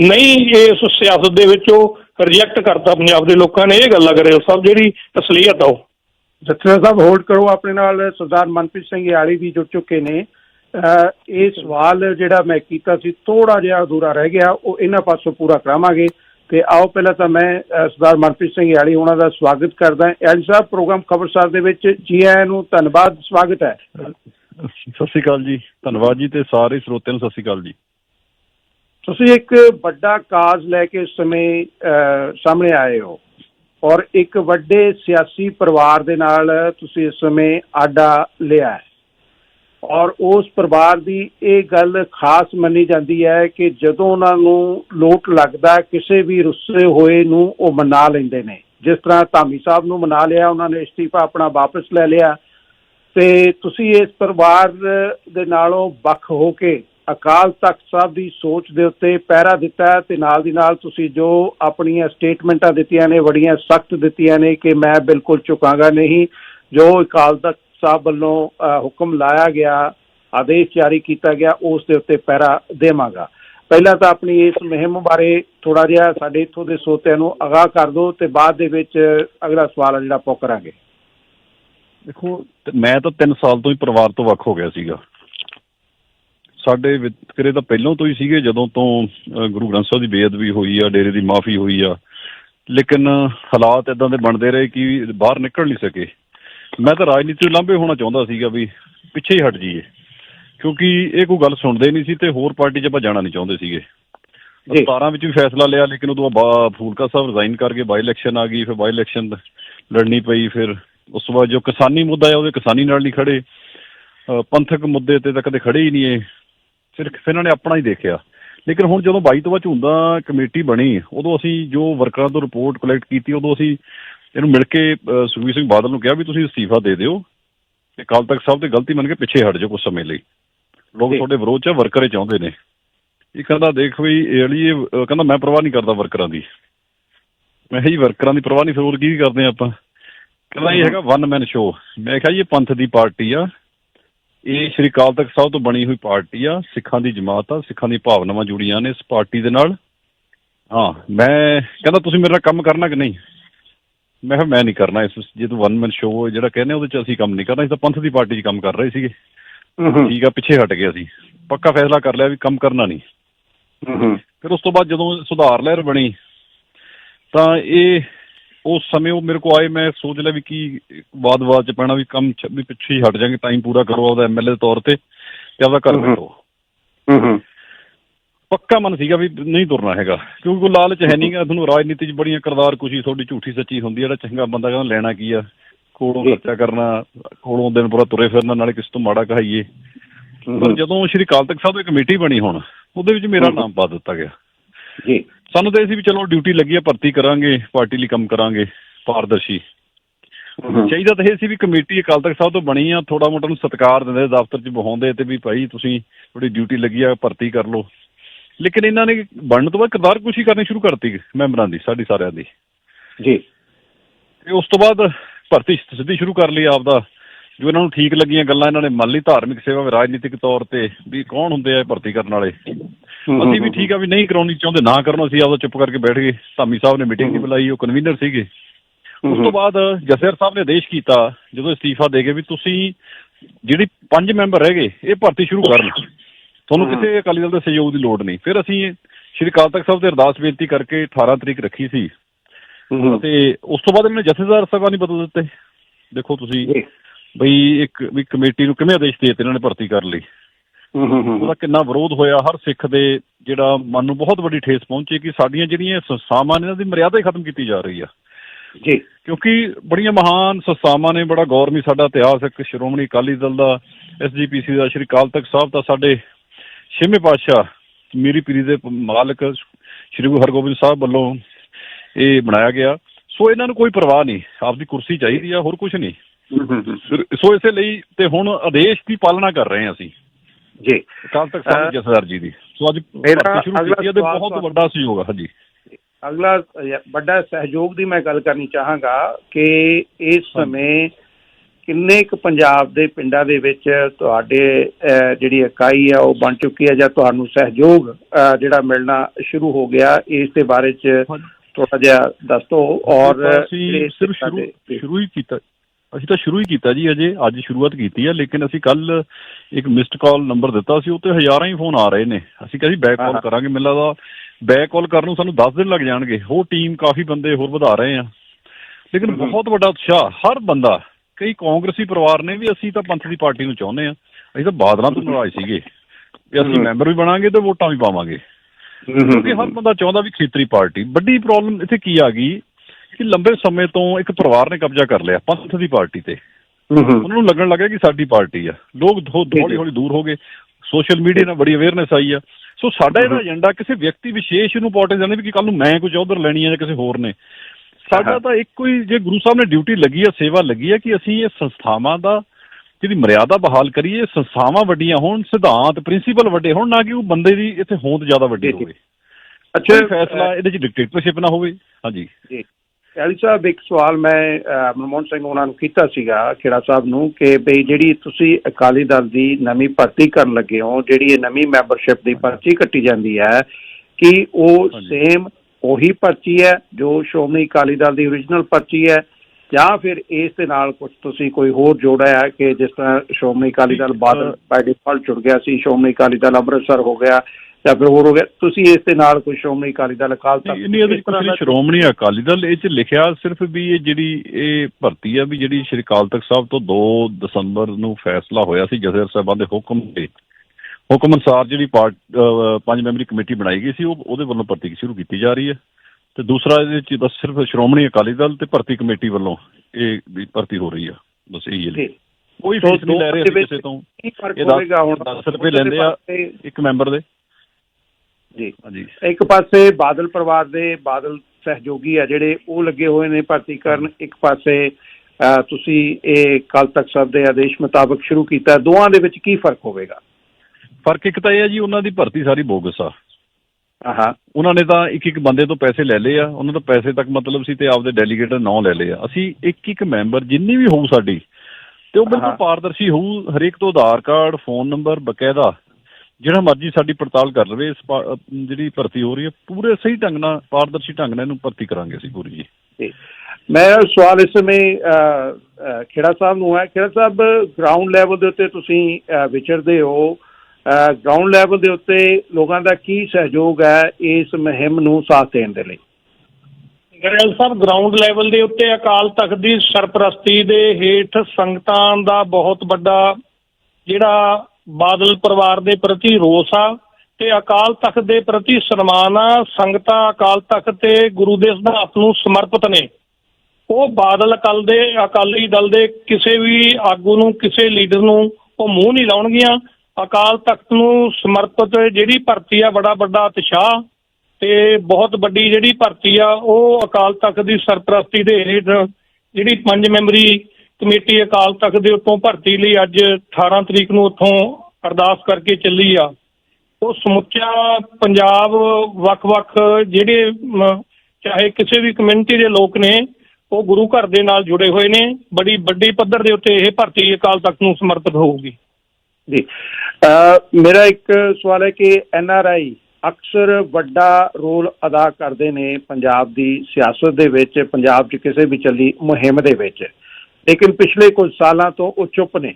Speaker 2: ਨਹੀਂ ਇਸ ਸਿਆਸਤ ਦੇ ਵਿੱਚ ਉਹ ਰਿਜੈਕਟ ਕਰਤਾ ਪੰਜਾਬ ਦੇ ਲੋਕਾਂ ਨੇ, ਇਹ ਗੱਲਾਂ ਆ ਕਰਿਓ ਸਭ ਜਿਹੜੀ ਅਸਲੀਅਤ ਆ ਉਹ।
Speaker 1: ਜਥੇਦਾਰ ਸਾਹਿਬ, ਹੋਲਡ ਕਰੋ ਆਪਣੇ ਨਾਲ, ਸਰਦਾਰ ਮਨਪ੍ਰੀਤ ਸਿੰਘ ਯਾਲੀ ਵੀ ਜੁੜ ਚੁੱਕੇ ਨੇ। ਅਹ, ਇਹ ਸਵਾਲ ਜਿਹੜਾ ਮੈਂ ਕੀਤਾ ਸੀ ਥੋੜਾ ਜਿਹਾ ਅਧੂਰਾ ਰਹਿ ਗਿਆ, ਉਹ ਇਹਨਾਂ ਪਾਸੋਂ ਪੂਰਾ ਕਰਾਵਾਂਗੇ। ਤੇ ਆਓ ਪਹਿਲਾਂ ਤਾਂ ਮੈਂ ਸਰਦਾਰ ਮਨਪ੍ਰੀਤ ਸਿੰਘ ਯਾਲੀ ਉਹਨਾਂ ਦਾ ਸਵਾਗਤ ਕਰਦਾ ਹਾਂ। ਯਾਲੀ ਸਾਹਿਬ ਪ੍ਰੋਗਰਾਮ ਖਬਰਸਾਰ ਦੇ ਵਿੱਚ ਜੀ ਆਇਆਂ ਨੂੰ ਧੰਨਵਾਦ ਸਵਾਗਤ ਹੈ।
Speaker 3: ਸਤਿ ਸ਼੍ਰੀ ਅਕਾਲ ਜੀ ਧੰਨਵਾਦ ਜੀ ਤੇ ਸਾਰੇ ਸਰੋਤਿਆਂ ਨੂੰ ਸਤਿ ਸ਼੍ਰੀ ਅਕਾਲ ਜੀ।
Speaker 1: ਤੁਸੀਂ ਇੱਕ ਵੱਡਾ ਕਾਜ਼ ਲੈ ਕੇ ਇਸ ਸਮੇਂ ਸਾਹਮਣੇ ਆਏ ਹੋ ਔਰ ਇੱਕ ਵੱਡੇ ਸਿਆਸੀ ਪਰਿਵਾਰ ਦੇ ਨਾਲ ਤੁਸੀਂ ਇਸ ਸਮੇਂ ਆਡਾ ਲਿਆ ਹੈ। ਔਰ ਉਸ ਪਰਿਵਾਰ ਦੀ ਇਹ ਗੱਲ ਖਾਸ ਮੰਨੀ ਜਾਂਦੀ ਹੈ ਕਿ ਜਦੋਂ ਉਹਨਾਂ ਨੂੰ ਲੋਟ ਲੱਗਦਾ ਕਿਸੇ ਵੀ ਰੁੱਸੇ ਹੋਏ ਨੂੰ ਉਹ ਮਨਾ ਲੈਂਦੇ ਨੇ। ਜਿਸ ਤਰ੍ਹਾਂ ਧਾਮੀ ਸਾਹਿਬ ਨੂੰ ਮਨਾ ਲਿਆ, ਉਹਨਾਂ ਨੇ ਅਸਤੀਫਾ ਆਪਣਾ ਵਾਪਸ ਲੈ ਲਿਆ। ਤੇ ਤੁਸੀਂ ਇਸ ਪਰਿਵਾਰ ਦੇ ਨਾਲੋਂ ਵੱਖ ਹੋ ਕੇ ਅਕਾਲ ਤਖਤ ਸਾਹਿਬ ਦੀ ਸੋਚ ਦੇ ਉੱਤੇ ਪਹਿਰਾ ਦਿੱਤਾ ਤੇ ਨਾਲ ਦੀ ਨਾਲ ਤੁਸੀਂ ਜੋ ਆਪਣੀਆਂ ਸਟੇਟਮੈਂਟਾਂ ਦਿੱਤੀਆਂ ਨੇ, ਬੜੀਆਂ ਸਖਤ ਦਿੱਤੀਆਂ ਨੇ ਕਿ ਮੈਂ ਬਿਲਕੁਲ ਝੁਕਾਂਗਾ ਨਹੀਂ। ਜੋ ਅਕਾਲ ਤਖਤ ਸਾਹਿਬ ਵੱਲੋਂ ਹੁਕਮ ਲਾਇਆ ਗਿਆ, ਆਦੇਸ਼ ਜਾਰੀ ਕੀਤਾ ਗਿਆ, ਉਸ ਦੇ ਉੱਤੇ ਪਹਿਰਾ ਦੇਵਾਂਗਾ। ਪਹਿਲਾਂ ਤਾਂ ਆਪਣੀ ਇਸ ਮੁਹਿੰਮ ਬਾਰੇ ਥੋੜਾ ਜਿਹਾ ਸਾਡੇ ਇੱਥੋਂ ਦੇ ਸੋਤਿਆਂ ਨੂੰ ਅਗਾਹ ਕਰ ਦਿਓ ਤੇ ਬਾਅਦ ਦੇ ਵਿੱਚ ਅਗਲਾ ਸਵਾਲ ਜਿਹੜਾ ਆਪਾਂ ਕਰਾਂਗੇ।
Speaker 3: ਦੇਖੋ, ਮੈਂ ਤਾਂ 3 ਸਾਲ ਤੋਂ ਹੀ ਪਰਿਵਾਰ ਤੋਂ ਵੱਖ ਹੋ ਗਿਆ ਸੀਗਾ। ਸਾਡੇ ਵਿਤਕਰੇ ਤਾਂ ਪਹਿਲਾਂ ਤੋਂ ਹੀ ਸੀਗੇ, ਜਦੋਂ ਤੋਂ ਗੁਰੂ ਗ੍ਰੰਥ ਸਾਹਿਬ ਦੀ ਬੇਅਦਬੀ ਹੋਈ ਆ, ਡੇਰੇ ਦੀ ਮਾਫੀ ਹੋਈ ਆ। ਲੇਕਿਨ ਹਾਲਾਤ ਇਦਾਂ ਦੇ ਬਣਦੇ ਰਹੇ ਕਿ ਬਾਹਰ ਨਿਕਲ ਨਹੀਂ ਸਕੇ। ਮੈਂ ਤਾਂ ਰਾਜਨੀਤੀ ਤੋਂ ਲਾਂਭੇ ਹੋਣਾ ਚਾਹੁੰਦਾ ਸੀਗਾ ਵੀ ਪਿੱਛੇ ਹੀ ਹਟ ਜਾਈਏ। ਕਿਉਂਕਿ ਇਹ ਕੋਈ ਗੱਲ ਸੁਣਦੇ ਨਹੀਂ ਸੀ ਤੇ ਹੋਰ ਪਾਰਟੀ 'ਚ ਆਪਾਂ ਜਾਣਾ ਨਹੀਂ ਚਾਹੁੰਦੇ ਸੀਗੇ।
Speaker 1: ਜੀ।
Speaker 3: 17 ਵਿੱਚ ਵੀ ਫੈਸਲਾ ਲਿਆ ਲੇਕਿਨ ਉਦੋਂ ਫੂਲਕਾ ਸਾਹਿਬ ਰਿਜ਼ਾਈਨ ਕਰਕੇ ਬਾਈ ਇਲੈਕਸ਼ਨ ਆ ਗਈ ਫਿਰ ਬਾਈ ਇਲੈਕਸ਼ਨ ਲੜਨੀ ਪਈ ਫਿਰ ਉਸ ਤੋਂ ਬਾਅਦ ਜੋ ਕਿਸਾਨੀ ਮੁੱਦਾ ਹੈ ਉਹਦੇ ਕਿਸਾਨੀ ਨਾਲ ਨਹੀਂ ਖੜੇ। ਪੰਥਕ ਮੁੱਦੇ ਤੇ ਤਾਂ ਕਦੇ ਖੜੇ ਹੀ ਨਹੀਂ ਇਹ। ਸਿਰਫ ਇਹਨਾਂ ਨੇ ਆਪਣਾ ਹੀ ਦੇਖਿਆ। ਲੇਕਿਨ ਹੁਣ ਜਦੋਂ 22 ਤੋਂ ਬਾਅਦ ਝੁੰਦਾ ਕਮੇਟੀ ਬਣੀ ਉਦੋਂ ਅਸੀਂ ਜੋ ਵਰਕਰਾਂ ਤੋਂ ਰਿਪੋਰਟ ਕਲੈਕਟ ਕੀਤੀ ਉਦੋਂ ਅਸੀਂ ਇਹਨੂੰ ਮਿਲ ਕੇ ਸੁਖਬੀਰ ਸਿੰਘ ਬਾਦਲ ਨੂੰ ਕਿਹਾ ਵੀ ਤੁਸੀਂ ਅਸਤੀਫਾ ਦੇ ਦਿਓ ਤੇ ਕੱਲ ਤੱਕ ਸਭ ਤੇ ਗਲਤੀ ਮੰਨ ਕੇ ਪਿੱਛੇ ਹਟ ਜਾਓ ਕੁਝ ਸਮੇਂ ਲਈ। ਲੋਕ। ਤੁਹਾਡੇ ਵਿਰੋਧ ਚ ਵਰਕਰ ਹੀ ਚਾਹੁੰਦੇ ਨੇ। ਇਹ ਕਹਿੰਦਾ ਦੇਖ ਵੀ ਅ, ਕਹਿੰਦਾ ਮੈਂ ਪਰਵਾਹ ਨਹੀਂ ਕਰਦਾ ਵਰਕਰਾਂ ਦੀ। ਮੈਂ ਜੀ ਵਰਕਰਾਂ ਦੀ ਪਰਵਾਹ ਨਹੀਂ ਫਿਰ ਹੋਰ ਕੀ ਕਰਦੇ ਆਪਾਂ? ਕਹਿੰਦਾ ਇਹ ਹੈਗਾ ਵਨ ਮੈਨ ਸ਼ੋ ਮੈਂ ਕਿਹਾ ਇਹ ਪੰਥ ਦੀ ਪਾਰਟੀ ਆ। ਇਹ ਸ਼੍ਰੀ ਅਕਾਲ ਤਖਤ ਸਾਹਿਬ ਤੋਂ ਬਣੀ ਹੋਈ ਪਾਰਟੀ ਆ। ਸਿੱਖਾਂ ਦੀ ਜਮਾਤ ਆ ਸਿੱਖਾਂ ਦੀ ਭਾਵਨਾਵਾਂ ਜੁੜੀਆਂ ਨੇ ਇਸ ਪਾਰਟੀ ਦੇ ਨਾਲ। ਹਾਂ ਮੈਂ ਕਹਿੰਦਾ ਤੁਸੀਂ ਮੇਰੇ ਨਾਲ ਕੰਮ ਕਰਨਾ ਕਿ ਨਹੀਂ? ਮੈਂ ਕਿਹਾ ਮੈਂ ਨਹੀਂ ਕਰਨਾ ਇਸ ਜੇ ਤੂੰ ਵਨ ਮੈਨ ਸ਼ੋ ਜਿਹੜਾ ਕਹਿੰਦੇ ਉਹਦੇ ਚ ਅਸੀਂ ਕੰਮ ਨਹੀਂ ਕਰਨਾ। ਅਸੀਂ ਤਾਂ ਪੰਥ ਦੀ ਪਾਰਟੀ 'ਚ ਕੰਮ ਕਰ ਰਹੇ ਸੀਗੇ। ਠੀਕ ਆ ਪਿੱਛੇ ਹਟ ਗਏ ਅਸੀਂ। ਪੱਕਾ ਫੈਸਲਾ ਕਰ ਲਿਆ ਵੀ ਕੰਮ ਕਰਨਾ ਨਹੀਂ। ਫਿਰ ਉਸ ਤੋਂ ਬਾਅਦ ਜਦੋਂ ਸੁਧਾਰ ਲਹਿਰ ਬਣੀ ਤਾਂ ਇਹ ਉਸ ਸਮੇਂ ਉਹ ਮੇਰੇ ਕੋ ਆਏ ਮੈਂ ਸੋਚ ਲਿਆ ਵੀ ਕੀ ਬਾਦ-ਬਾਦ ਚ ਪੈਣਾ ਵੀ ਕੰਮ ਵੀ ਪਿੱਛੇ ਹੀ ਹਟ ਜਾਾਂਗੇ ਟਾਈਮ ਪੂਰਾ ਕਰੋ ਆਪਦਾ ਐਮਐਲਏ ਦੇ ਤੌਰ ਤੇ ਤੇ ਆਪਦਾ
Speaker 1: ਹਮ।
Speaker 3: ਬੈਠੋ। ਪੱਕਾ ਮਨ ਸੀਗਾ ਵੀ ਨਹੀਂ ਤੁਰਨਾ ਹੈਗਾ। ਕਿਉਂਕਿ ਕੋਈ ਲਾਲਚ ਹੈ ਨਹੀਂਗਾ ਤੁਹਾਨੂੰ ਰਾਜਨੀਤੀ 'ਚ ਬੜੀਆਂ ਕਰਦਾਰ ਕੁਸ਼ੀ ਤੁਹਾਡੀ ਝੂਠੀ ਸੱਚੀ ਹੁੰਦੀ ਹੈ ਜਿਹੜਾ ਚੰਗਾ ਬੰਦਾ ਕਹਿੰਦਾ ਲੈਣਾ ਕੀ ਆ? ਕੋਲੋਂ। ਖਰਚਾ ਕਰਨਾ ਕੋਲੋਂ ਦਿਨ ਪੂਰਾ ਤੁਰੇ ਫਿਰਨਾ ਨਾਲੇ ਕਿਸੇ ਤੋਂ ਮਾੜਾ ਕਹਾਈਏ। ਪਰ ਜਦੋਂ ਸ਼੍ਰੀ ਅਕਾਲ ਤਖਤ ਸਾਹਿਬ ਦੀ ਕਮੇਟੀ ਬਣੀ ਹੁਣ ਉਹਦੇ ਵਿੱਚ ਮੇਰਾ। ਨਾਮ ਪਾ ਦਿੱਤਾ ਗਿਆ।
Speaker 1: ਜੀ।
Speaker 3: ਸਾਨੂੰ ਤਾਂ ਇਹ ਸੀ ਵੀ ਚਲੋ ਡਿਊਟੀ ਲੱਗੀ ਆ ਭਰਤੀ ਕਰਾਂਗੇ ਪਾਰਟੀ ਲਈ ਕੰਮ ਕਰਾਂਗੇ ਪਾਰਦਰਸ਼ੀ। ਚਾਹੀਦਾ ਤਾਂ ਇਹ ਸੀ ਵੀ ਕਮੇਟੀ ਅਕਾਲ ਤਖਤ ਸਾਹਿਬ ਤੋਂ ਬਣੀ ਆ ਥੋੜਾ ਮੋਟਾ ਨੂੰ ਸਤਿਕਾਰ ਦਿੰਦੇ ਦਫ਼ਤਰ 'ਚ ਬਹਾਉਂਦੇ ਤੇ ਵੀ ਭਾਈ ਤੁਸੀਂ ਤੁਹਾਡੀ ਡਿਊਟੀ ਲੱਗੀ ਆ ਭਰਤੀ ਕਰ ਲਓ। ਲੇਕਿਨ ਇਹਨਾਂ ਨੇ ਬਣਨ ਤੋਂ ਬਾਅਦ ਕਿਰਦਾਰ ਕੁਸ਼ੀ ਕਰਨੀ ਸ਼ੁਰੂ ਕਰਤੀ ਮੈਂਬਰਾਂ ਦੀ ਸਾਡੀ ਸਾਰਿਆਂ ਦੀ।
Speaker 1: ਜੀ।
Speaker 3: ਤੇ ਉਸ ਤੋਂ ਬਾਅਦ ਭਰਤੀ ਸਿੱਧੀ ਸ਼ੁਰੂ ਕਰ ਲਈ ਆਪਦਾ। ਜੋ ਇਹਨਾਂ ਨੂੰ ਠੀਕ ਲੱਗੀਆਂ ਗੱਲਾਂ ਇਹਨਾਂ ਨੇ ਮੰਨ ਲਈ ਧਾਰਮਿਕ ਸੇਵਾ ਰਾਜਨੀਤਿਕ ਤੌਰ ਤੇ ਵੀ ਕੌਣ ਹੁੰਦੇ ਆ ਭਰਤੀ ਕਰਨ ਵਾਲੇ? ਅਸੀਂ ਵੀ ਠੀਕ ਆ ਵੀ ਨਹੀਂ ਕਰਾਉਣੀ ਚਾਹੁੰਦੇ ਨਾ ਕਰਨਾ ਅਸੀਂ ਆਪਦਾ ਚੁੱਪ ਕਰਕੇ ਬੈਠ ਗਏ। ਧਾਮੀ ਸਾਹਿਬ ਨੇ ਮੀਟਿੰਗ ਨਹੀਂ ਬੁਲਾਈ ਉਹ ਕਨਵੀਨਰ ਸੀਗੇ। ਉਸ ਤੋਂ ਬਾਅਦ ਜਸੇਰ ਸਾਹਿਬ ਨੇ ਆਦੇਸ਼ ਕੀਤਾ ਜਦੋਂ ਅਸਤੀਫਾ ਦੇ ਗਏ ਵੀ ਤੁਸੀਂ ਜਿਹੜੀ ਪੰਜ ਮੈਂਬਰ ਰਹਿ ਗਏ ਇਹ ਭਰਤੀ ਸ਼ੁਰੂ ਕਰਨ। ਤੁਹਾਨੂੰ। ਕਿਸੇ ਅਕਾਲੀ ਦਲ ਦੇ ਸਹਿਯੋਗ ਦੀ ਲੋੜ ਨਹੀਂ। ਫਿਰ ਅਸੀਂ ਸ਼੍ਰੀ ਅਕਾਲ ਤਖਤ ਸਾਹਿਬ ਤੇ ਅਰਦਾਸ ਬੇਨਤੀ ਕਰਕੇ 18 ਤਰੀਕ ਰੱਖੀ ਸੀ। ਤੇ ਉਸ ਤੋਂ ਬਾਅਦ ਇਹਨਾਂ ਜਥੇਦਾਰ ਸਾਹਿਬਾਂ ਨਹੀਂ ਬਦਲ ਦਿੱਤੇ। ਦੇਖੋ ਤੁਸੀਂ ਬਈ ਇੱਕ ਵੀ ਕਮੇਟੀ ਨੂੰ ਕਿਵੇਂ ਆਦੇਸ਼ ਦੇ ਦਿੱਤੇ ਇਹਨਾਂ ਨੇ ਭਰਤੀ ਕਰਨ ਲਈ? ਉਹਦਾ ਕਿੰਨਾ ਵਿਰੋਧ ਹੋਇਆ? ਹਰ ਸਿੱਖ ਦੇ ਜਿਹੜਾ ਮਨ ਨੂੰ ਬਹੁਤ ਵੱਡੀ ਠੇਸ ਪਹੁੰਚੀ ਕਿ ਸਾਡੀਆਂ ਜਿਹੜੀਆਂ ਸੰਸਥਾਵਾਂ ਨੇ ਇਹਨਾਂ ਦੀ ਮਰਿਆਦਾ ਹੀ ਖਤਮ ਕੀਤੀ ਜਾ ਰਹੀ ਆ।
Speaker 1: ਜੀ।
Speaker 3: ਕਿਉਂਕਿ ਬੜੀਆਂ ਮਹਾਨ ਸੰਸਥਾਵਾਂ ਨੇ ਬੜਾ ਗੌਰਵੀ ਸਾਡਾ ਇਤਿਹਾਸ ਇੱਕ ਸ਼੍ਰੋਮਣੀ ਅਕਾਲੀ ਦਲ ਦਾ ਐਸਜੀਪੀਸੀ ਦਾ ਸ਼੍ਰੀ ਅਕਾਲ ਤਖਤ ਸਾਹਿਬ ਦਾ ਸਾਡੇ ਛੇਵੇਂ ਪਾਤਸ਼ਾਹ ਮੀਰੀ ਪੀਰੀ ਦੇ ਮਾਲਕ ਸ਼੍ਰੀ ਗੁਰੂ ਹਰਗੋਬਿੰਦ ਸਾਹਿਬ ਵੱਲੋਂ ਇਹ ਬਣਾਇਆ ਗਿਆ। ਸੋ ਇਹਨਾਂ ਨੂੰ ਕੋਈ ਪਰਵਾਹ ਨਹੀਂ ਆਪਦੀ ਕੁਰਸੀ ਚਾਹੀਦੀ ਆ ਹੋਰ ਕੁਝ ਨਹੀਂ। ਸੋ ਇਸੇ ਲਈ ਤੇ ਹੁਣ ਆਦੇਸ਼ ਦੀ ਪਾਲਣਾ ਕਰ ਰਹੇ ਹਾਂ ਅਸੀਂ।
Speaker 1: ਜੀ।
Speaker 3: ਕੱਲ ਤੱਕ ਸਾਹਿਬ ਜਸਦਾਰ ਜੀ ਦੀ। ਸੋ ਅੱਜ
Speaker 1: ਅਗਲਾ
Speaker 3: ਕੀਤੀ ਤੇ ਬਹੁਤ ਵੱਡਾ ਸਹਿਯੋਗ ਹੈ ਹਾਂਜੀ।
Speaker 1: ਅਗਲਾ ਵੱਡਾ ਸਹਿਯੋਗ ਦੀ ਮੈਂ ਗੱਲ ਕਰਨੀ ਚਾਹਾਂਗਾ ਕਿ ਇਸ ਸਮੇਂ ਕਿੰਨੇ ਕੁ ਪੰਜਾਬ ਦੇ ਪਿੰਡਾਂ ਦੇ ਵਿੱਚ ਤੁਹਾਡੇ ਜਿਹੜੀ ਇਕਾਈ ਆ ਉਹ ਬਣ ਚੁੱਕੀ ਹੈ ਜਾਂ ਤੁਹਾਨੂੰ ਸਹਿਯੋਗ ਜਿਹੜਾ ਮਿਲਣਾ ਸ਼ੁਰੂ ਹੋ ਗਿਆ ਇਸ ਦੇ ਬਾਰੇ ਚ ਥੋੜਾ ਜਿਹਾ ਦੱਸ ਦਿਓ ਔਰ
Speaker 3: ਸਿਰਫ ਸ਼ੁਰੂ ਸ਼ੁਰੂ ਹੀ ਕੀਤਾ ਅਸੀਂ ਤਾਂ ਸ਼ੁਰੂ ਹੀ ਕੀਤਾ ਜੀ ਅਜੇ ਅੱਜ ਸ਼ੁਰੂਆਤ ਕੀਤੀ ਹੈ ਲੇਕਿਨ ਅਸੀਂ ਕੱਲ ਇੱਕ ਮਿਸਡ ਕਾਲ ਨੰਬਰ ਦਿੱਤਾ ਸੀ ਉੱਤੇ ਹਜ਼ਾਰਾਂ ਹੀ ਫੋਨ ਆ ਰਹੇ ਨੇ ਅਸੀਂ ਕਿਹਾ ਜੀ ਬੈਕ ਕਾਲ। ਕਰਾਂਗੇ ਮੈਨੂੰ ਲੱਗਦਾ ਬੈਕ ਕਾਲ ਕਰਨ ਨੂੰ ਸਾਨੂੰ 10 ਦਿਨ ਲੱਗ ਜਾਣਗੇ ਹੋਰ ਟੀਮ ਕਾਫੀ ਬੰਦੇ ਹੋਰ ਵਧਾ ਰਹੇ ਆ ਲੇਕਿਨ। ਬਹੁਤ ਵੱਡਾ ਉਤਸ਼ਾਹ ਹਰ ਬੰਦਾ ਕਈ ਕਾਂਗਰਸੀ ਪਰਿਵਾਰ ਨੇ ਵੀ ਅਸੀਂ ਤਾਂ ਪੰਥ ਦੀ ਪਾਰਟੀ ਨੂੰ ਚਾਹੁੰਦੇ ਆ ਅਸੀਂ ਤਾਂ ਬਾਦਲਾਂ ਤੋਂ ਨਾਰਾਜ਼ ਸੀਗੇ। ਵੀ ਅਸੀਂ। ਮੈਂਬਰ ਵੀ ਬਣਾਂਗੇ ਤੇ ਵੋਟਾਂ ਵੀ ਪਾਵਾਂਗੇ। ਕਿਉਂਕਿ ਹਰ ਬੰਦਾ ਚਾਹੁੰਦਾ ਵੀ ਖੇਤਰੀ ਪਾਰਟੀ। ਵੱਡੀ ਪ੍ਰੋਬਲਮ ਇੱਥੇ ਕੀ ਆ ਗਈ ਕਿ ਲੰਬੇ ਸਮੇਂ ਤੋਂ ਇੱਕ ਪਰਿਵਾਰ ਨੇ ਕਬਜ਼ਾ ਕਰ ਲਿਆ ਪੰਥ ਦੀ ਪਾਰਟੀ ਤੇ। ਉਹਨਾਂ ਨੂੰ ਲੱਗਣ ਲੱਗਾ ਕਿ ਸਾਡੀ ਪਾਰਟੀ ਆ। ਲੋਕ ਹੌਲੀ ਹੌਲੀ ਦੂਰ ਹੋ ਗਏ। ਸੋਸ਼ਲ ਮੀਡੀਆ ਨਾਲ ਬੜੀ ਅਵੇਅਰਨੈਸ ਆਈ ਆ। ਸੋ ਸਾਡਾ ਇਹਦਾ ਏਜੰਡਾ ਕਿਸੇ ਵਿਅਕਤੀ ਵਿਸ਼ੇਸ਼ ਨੂੰ ਇੰਪੋਰਟੈਂਸ ਦੇਣੀ ਵੀ ਕਿ ਕੱਲ ਨੂੰ ਮੈਂ ਕੁਝ ਉਧਰ ਲੈਣੀ ਆ ਜਾਂ ਕਿਸੇ ਹੋਰ ਨੇ। ਸਾਡਾ
Speaker 1: ਹਾਂ।
Speaker 3: ਤਾਂ ਇੱਕੋ ਹੀ ਜੇ ਗੁਰੂ ਸਾਹਿਬ ਨੇ ਡਿਊਟੀ ਲੱਗੀ ਆ ਸੇਵਾ ਲੱਗੀ ਆ ਕਿ ਅਸੀਂ ਇਹ ਸੰਸਥਾਵਾਂ ਦਾ ਜਿਹੜੀ ਮਰਿਆਦਾ ਬਹਾਲ ਕਰੀਏ ਸੰਸਥਾਵਾਂ ਵੱਡੀਆਂ ਹੋਣ ਸਿਧਾਂਤ ਪ੍ਰਿੰਸੀਪਲ ਵੱਡੇ ਹੋਣ ਨਾ ਕਿ ਉਹ ਬੰਦੇ ਦੀ ਇੱਥੇ ਹੋਂਦ ਜ਼ਿਆਦਾ ਵੱਡੀ। ਹੋਵੇ
Speaker 1: ਅੱਛਾ
Speaker 3: ਫੈਸਲਾ ਇਹਦੇ ਚ ਡਿਕਟੇਟਰਸ਼ਿਪ ਨਾ ਹੋਵੇ ਹਾਂਜੀ
Speaker 1: ਜੀ ਐਲੀ ਸਾਹਿਬ ਇੱਕ ਸਵਾਲ ਮੈਂ ਮਨਮੋਹਨ ਸਿੰਘ ਉਹਨਾਂ ਨੂੰ ਕੀਤਾ ਸੀਗਾ ਖੇੜਾ ਸਾਹਿਬ ਨੂੰ ਕਿ ਬਈ ਜਿਹੜੀ ਤੁਸੀਂ ਅਕਾਲੀ ਦਲ ਦੀ ਨਵੀਂ ਭਰਤੀ ਕਰਨ ਲੱਗੇ ਹੋ ਜਿਹੜੀ ਇਹ ਨਵੀਂ ਮੈਂਬਰਸ਼ਿਪ ਦੀ ਪਰਚੀ ਕੱਟੀ ਜਾਂਦੀ ਹੈ ਕਿ ਉਹ। ਸੇਮ ਉਹੀ ਪਰਚੀ ਹੈ ਜੋ ਸ਼੍ਰੋਮਣੀ ਅਕਾਲੀ ਦਲ ਦੀ ਓਰੀਜਨਲ ਪਰਚੀ ਹੈ। ਜਾਂ ਫਿਰ ਇਸ ਦੇ ਨਾਲ ਕੁਝ ਤੁਸੀਂ ਕੋਈ ਹੋਰ ਜੋੜਿਆ ਹੈ ਕਿ ਜਿਸ ਤਰ੍ਹਾਂ ਸ਼੍ਰੋਮਣੀ ਅਕਾਲੀ ਦਲ ਬਾਦਲ ਬਾਈ ਡਿਫਾਲਟ ਜੁੜ ਗਿਆ ਸੀ ਸ਼੍ਰੋਮਣੀ ਅਕਾਲੀ ਦਲ ਅੰਮ੍ਰਿਤਸਰ ਹੋ ਗਿਆ ਜਾਂ ਫਿਰ ਹੋਰ ਹੋ ਗਿਆ। ਤੁਸੀਂ ਇਸ ਦੇ ਨਾਲ ਕੋਈ ਸ਼੍ਰੋਮਣੀ ਅਕਾਲੀ ਦਲ ਅਕਾਲ ਤਖਤ
Speaker 3: ਨਹੀਂ ਇਹਦੇ ਵਿੱਚ ਸ਼੍ਰੋਮਣੀ ਅਕਾਲੀ ਦਲ ਇਹ ਚ ਲਿਖਿਆ ਸਿਰਫ ਵੀ ਇਹ ਜਿਹੜੀ ਇਹ ਭਰਤੀ ਆ ਵੀ ਜਿਹੜੀ ਸ਼੍ਰੀ ਅਕਾਲ ਤਖਤ ਸਾਹਿਬ ਤੋਂ 2 ਦਸੰਬਰ ਨੂੰ ਫੈਸਲਾ ਹੋਇਆ ਸੀ ਜਥੇਦਾਰ ਸਾਹਿਬਾਨ ਦੇ ਹੁਕਮ ਤੇ। ਹੁਕਮ ਅਨੁਸਾਰ ਜਿਹੜੀ ਪਾਰਟ ਪੰਜ ਮੈਂਬਰੀ ਕਮੇਟੀ ਬਣਾਈ ਗਈ ਸੀ ਉਹ ਉਹਦੇ ਵੱਲੋਂ ਭਰਤੀ ਸ਼ੁਰੂ ਕੀਤੀ ਜਾ ਰਹੀ ਹੈ। ਤੇ ਦੂਸਰਾ ਇਹਦੇ ਚ ਬਸ ਸਿਰਫ ਸ਼੍ਰੋਮਣੀ ਅਕਾਲੀ ਦਲ ਤੇ ਭਰਤੀ ਕਮੇਟੀ ਵੱਲੋਂ ਇਹ ਵੀ ਭਰਤੀ ਹੋ ਰਹੀ ਆ। ਬਸ ਇਹ ਹੀ ਕੋਈ ਫੀਸ ਨਹੀਂ ਲੈ ਰਹੇ ਅਸੀਂ
Speaker 1: ਵਿੱਚ
Speaker 3: ਕਿਸੇ ਤੋਂ। ਇਹ
Speaker 1: ਹੋਵੇਗਾ ਹੁਣ?
Speaker 3: ਦਸ ਰੁਪਏ ਲੈਂਦੇ ਆ। ਇੱਕ ਮੈਂਬਰ ਦੇ।
Speaker 1: ਜੀ।
Speaker 3: ਹਾਂਜੀ।
Speaker 1: ਇੱਕ ਪਾਸੇ ਬਾਦਲ ਪਰਿਵਾਰ ਦੇ ਬਾਦਲ ਸਹਿਯੋਗੀ ਆ ਜਿਹੜੇ ਉਹ ਲੱਗੇ ਹੋਏ ਨੇ ਭਰਤੀ ਕਰਨ। ਇੱਕ ਪਾਸੇ ਤੁਸੀਂ ਇਹ ਕੱਲ ਤੱਕ ਸਭ ਦੇ ਆਦੇਸ਼ ਮੁਤਾਬਕ ਸ਼ੁਰੂ ਕੀਤਾ। ਦੋਵਾਂ ਦੇ ਵਿੱਚ ਕੀ ਫ਼ਰਕ ਹੋਵੇਗਾ?
Speaker 3: ਫ਼ਰਕ ਇੱਕ ਤਾਂ ਇਹ ਹੈ ਜੀ ਉਹਨਾਂ ਦੀ ਭਰਤੀ ਸਾਰੀ ਬੋਗਸ ਆ।
Speaker 1: ਹਾਂ
Speaker 3: ਉਹਨਾਂ ਨੇ ਤਾਂ ਇੱਕ ਇੱਕ ਬੰਦੇ ਤੋਂ ਪੈਸੇ ਲੈ ਲਏ ਆ। ਉਹਨਾਂ ਤੋਂ ਪੈਸੇ ਤੱਕ ਮਤਲਬ ਸੀ ਤੇ ਆਪਦੇ ਡੈਲੀਗੇਟਰ ਨਾਂ ਲੈ ਲਏ ਆ। ਅਸੀਂ ਇੱਕ ਇੱਕ ਮੈਂਬਰ ਜਿੰਨੀ ਵੀ ਹੋਊ ਸਾਡੀ ਤੇ ਉਹ ਬਿਲਕੁਲ। ਪਾਰਦਰਸ਼ੀ ਹੋਊ। ਹਰੇਕ ਤੋਂ ਆਧਾਰ ਕਾਰਡ ਫੋਨ ਨੰਬਰ ਬਕਾਇਦਾ ਜਿਹੜਾ ਮਰਜ਼ੀ ਸਾਡੀ ਪੜਤਾਲ ਕਰ ਲਵੇ ਇਸ ਜਿਹੜੀ ਭਰਤੀ ਹੋ ਰਹੀ ਹੈ ਪੂਰੇ ਸਹੀ ਢੰਗ ਨਾਲ ਪਾਰਦਰਸ਼ੀ ਢੰਗ ਨਾਲ ਇਹਨੂੰ ਭਰਤੀ ਕਰਾਂਗੇ ਅਸੀਂ ਪੂਰੀ ਜੀ।
Speaker 1: ਮੇਰਾ ਸਵਾਲ ਇਸ ਸਮੇਂ ਖੇੜਾ ਸਾਹਿਬ ਨੂੰ ਹੈ। ਖੇੜਾ ਸਾਹਿਬ ਗਰਾਊਂਡ ਲੈਵਲ ਦੇ ਉੱਤੇ ਤੁਸੀਂ ਵਿਚਰਦੇ ਹੋ। ਗਰਾਊਂਡ ਲੈਵਲ ਦੇ ਉੱਤੇ ਲੋਕਾਂ ਦਾ ਕੀ ਸਹਿਯੋਗ ਹੈ ਇਸ ਮੁਹਿੰਮ ਨੂੰ ਸਾਥ ਦੇਣ ਦੇ ਲਈ?
Speaker 2: ਗਰੇਲ ਸਾਹਿਬ ਗਰਾਊਂਡ ਲੈਵਲ ਦੇ ਉੱਤੇ ਅਕਾਲ ਤਖਤ ਦੀ ਸਰਪ੍ਰਸਤੀ ਦੇ ਹੇਠ ਸੰਗਤਾਂ ਦਾ ਬਹੁਤ ਵੱਡਾ ਜਿਹੜਾ ਬਾਦਲ ਪਰਿਵਾਰ ਦੇ ਪ੍ਰਤੀ ਰੋਸ ਆ ਤੇ ਅਕਾਲ ਤਖਤ ਦੇ ਪ੍ਰਤੀ ਸਨਮਾਨ ਆ। ਸੰਗਤਾਂ ਅਕਾਲ ਤਖਤ ਤੇ ਗੁਰੂ ਦੇ ਸਿਧਾਂਤ ਨੂੰ ਸਮਰਪਿਤ ਨੇ। ਉਹ ਬਾਦਲ ਅਕਾਲ ਦੇ ਅਕਾਲੀ ਦਲ ਦੇ ਕਿਸੇ ਵੀ ਆਗੂ ਨੂੰ, ਕਿਸੇ ਲੀਡਰ ਨੂੰ ਉਹ ਮੂੰਹ ਨਹੀਂ ਲਾਉਣਗੀਆਂ। ਅਕਾਲ ਤਖਤ ਨੂੰ ਸਮਰਪਿਤ ਜਿਹੜੀ ਭਰਤੀ ਆ, ਬੜਾ ਵੱਡਾ ਉਤਸ਼ਾਹ ਤੇ ਬਹੁਤ ਵੱਡੀ ਜਿਹੜੀ ਭਰਤੀ ਆ, ਉਹ ਅਕਾਲ ਤਖਤ ਦੀ ਸਰਪ੍ਰਸਤੀ ਦੇ ਹੇਠ ਜਿਹੜੀ ਪੰਜ ਮੈਂਬਰੀ ਕਮੇਟੀ ਅਕਾਲ ਤਖਤ ਦੇ ਉੱਤੋਂ ਭਰਤੀ ਲਈ ਅੱਜ 18 ਤਰੀਕ ਨੂੰ ਉੱਥੋਂ ਅਰਦਾਸ ਕਰਕੇ ਚੱਲੀ ਆ। ਉਹ ਸਮੁੱਚਾ ਪੰਜਾਬ ਵੱਖ-ਵੱਖ ਜਿਹੜੇ ਚਾਹੇ ਕਿਸੇ ਵੀ ਕਮਿਊਨਿਟੀ ਦੇ ਲੋਕ ਨੇ, ਉਹ ਗੁਰੂ ਘਰ ਦੇ ਨਾਲ ਜੁੜੇ ਹੋਏ ਨੇ। ਬੜੀ ਵੱਡੀ ਪੱਧਰ ਦੇ ਉੱਤੇ ਇਹ ਭਰਤੀ ਅਕਾਲ ਤਖਤ ਨੂੰ ਸਮਰਪਿਤ ਹੋਊਗੀ।
Speaker 1: ਜੀ। ਮੇਰਾ ਇੱਕ ਸਵਾਲ ਹੈ ਕਿ ਐਨ ਆਰ ਆਈ ਅਕਸਰ ਵੱਡਾ ਰੋਲ ਅਦਾ ਕਰਦੇ ਨੇ ਪੰਜਾਬ ਦੀ ਸਿਆਸਤ ਦੇ ਵਿੱਚ, ਪੰਜਾਬ 'ਚ ਕਿਸੇ ਵੀ ਚੱਲੀ ਮੁਹਿੰਮ ਦੇ ਵਿੱਚ। ਲੇਕਿਨ ਪਿਛਲੇ ਕੁਝ ਸਾਲਾਂ ਤੋਂ ਉਹ ਚੁੱਪ ਨੇ।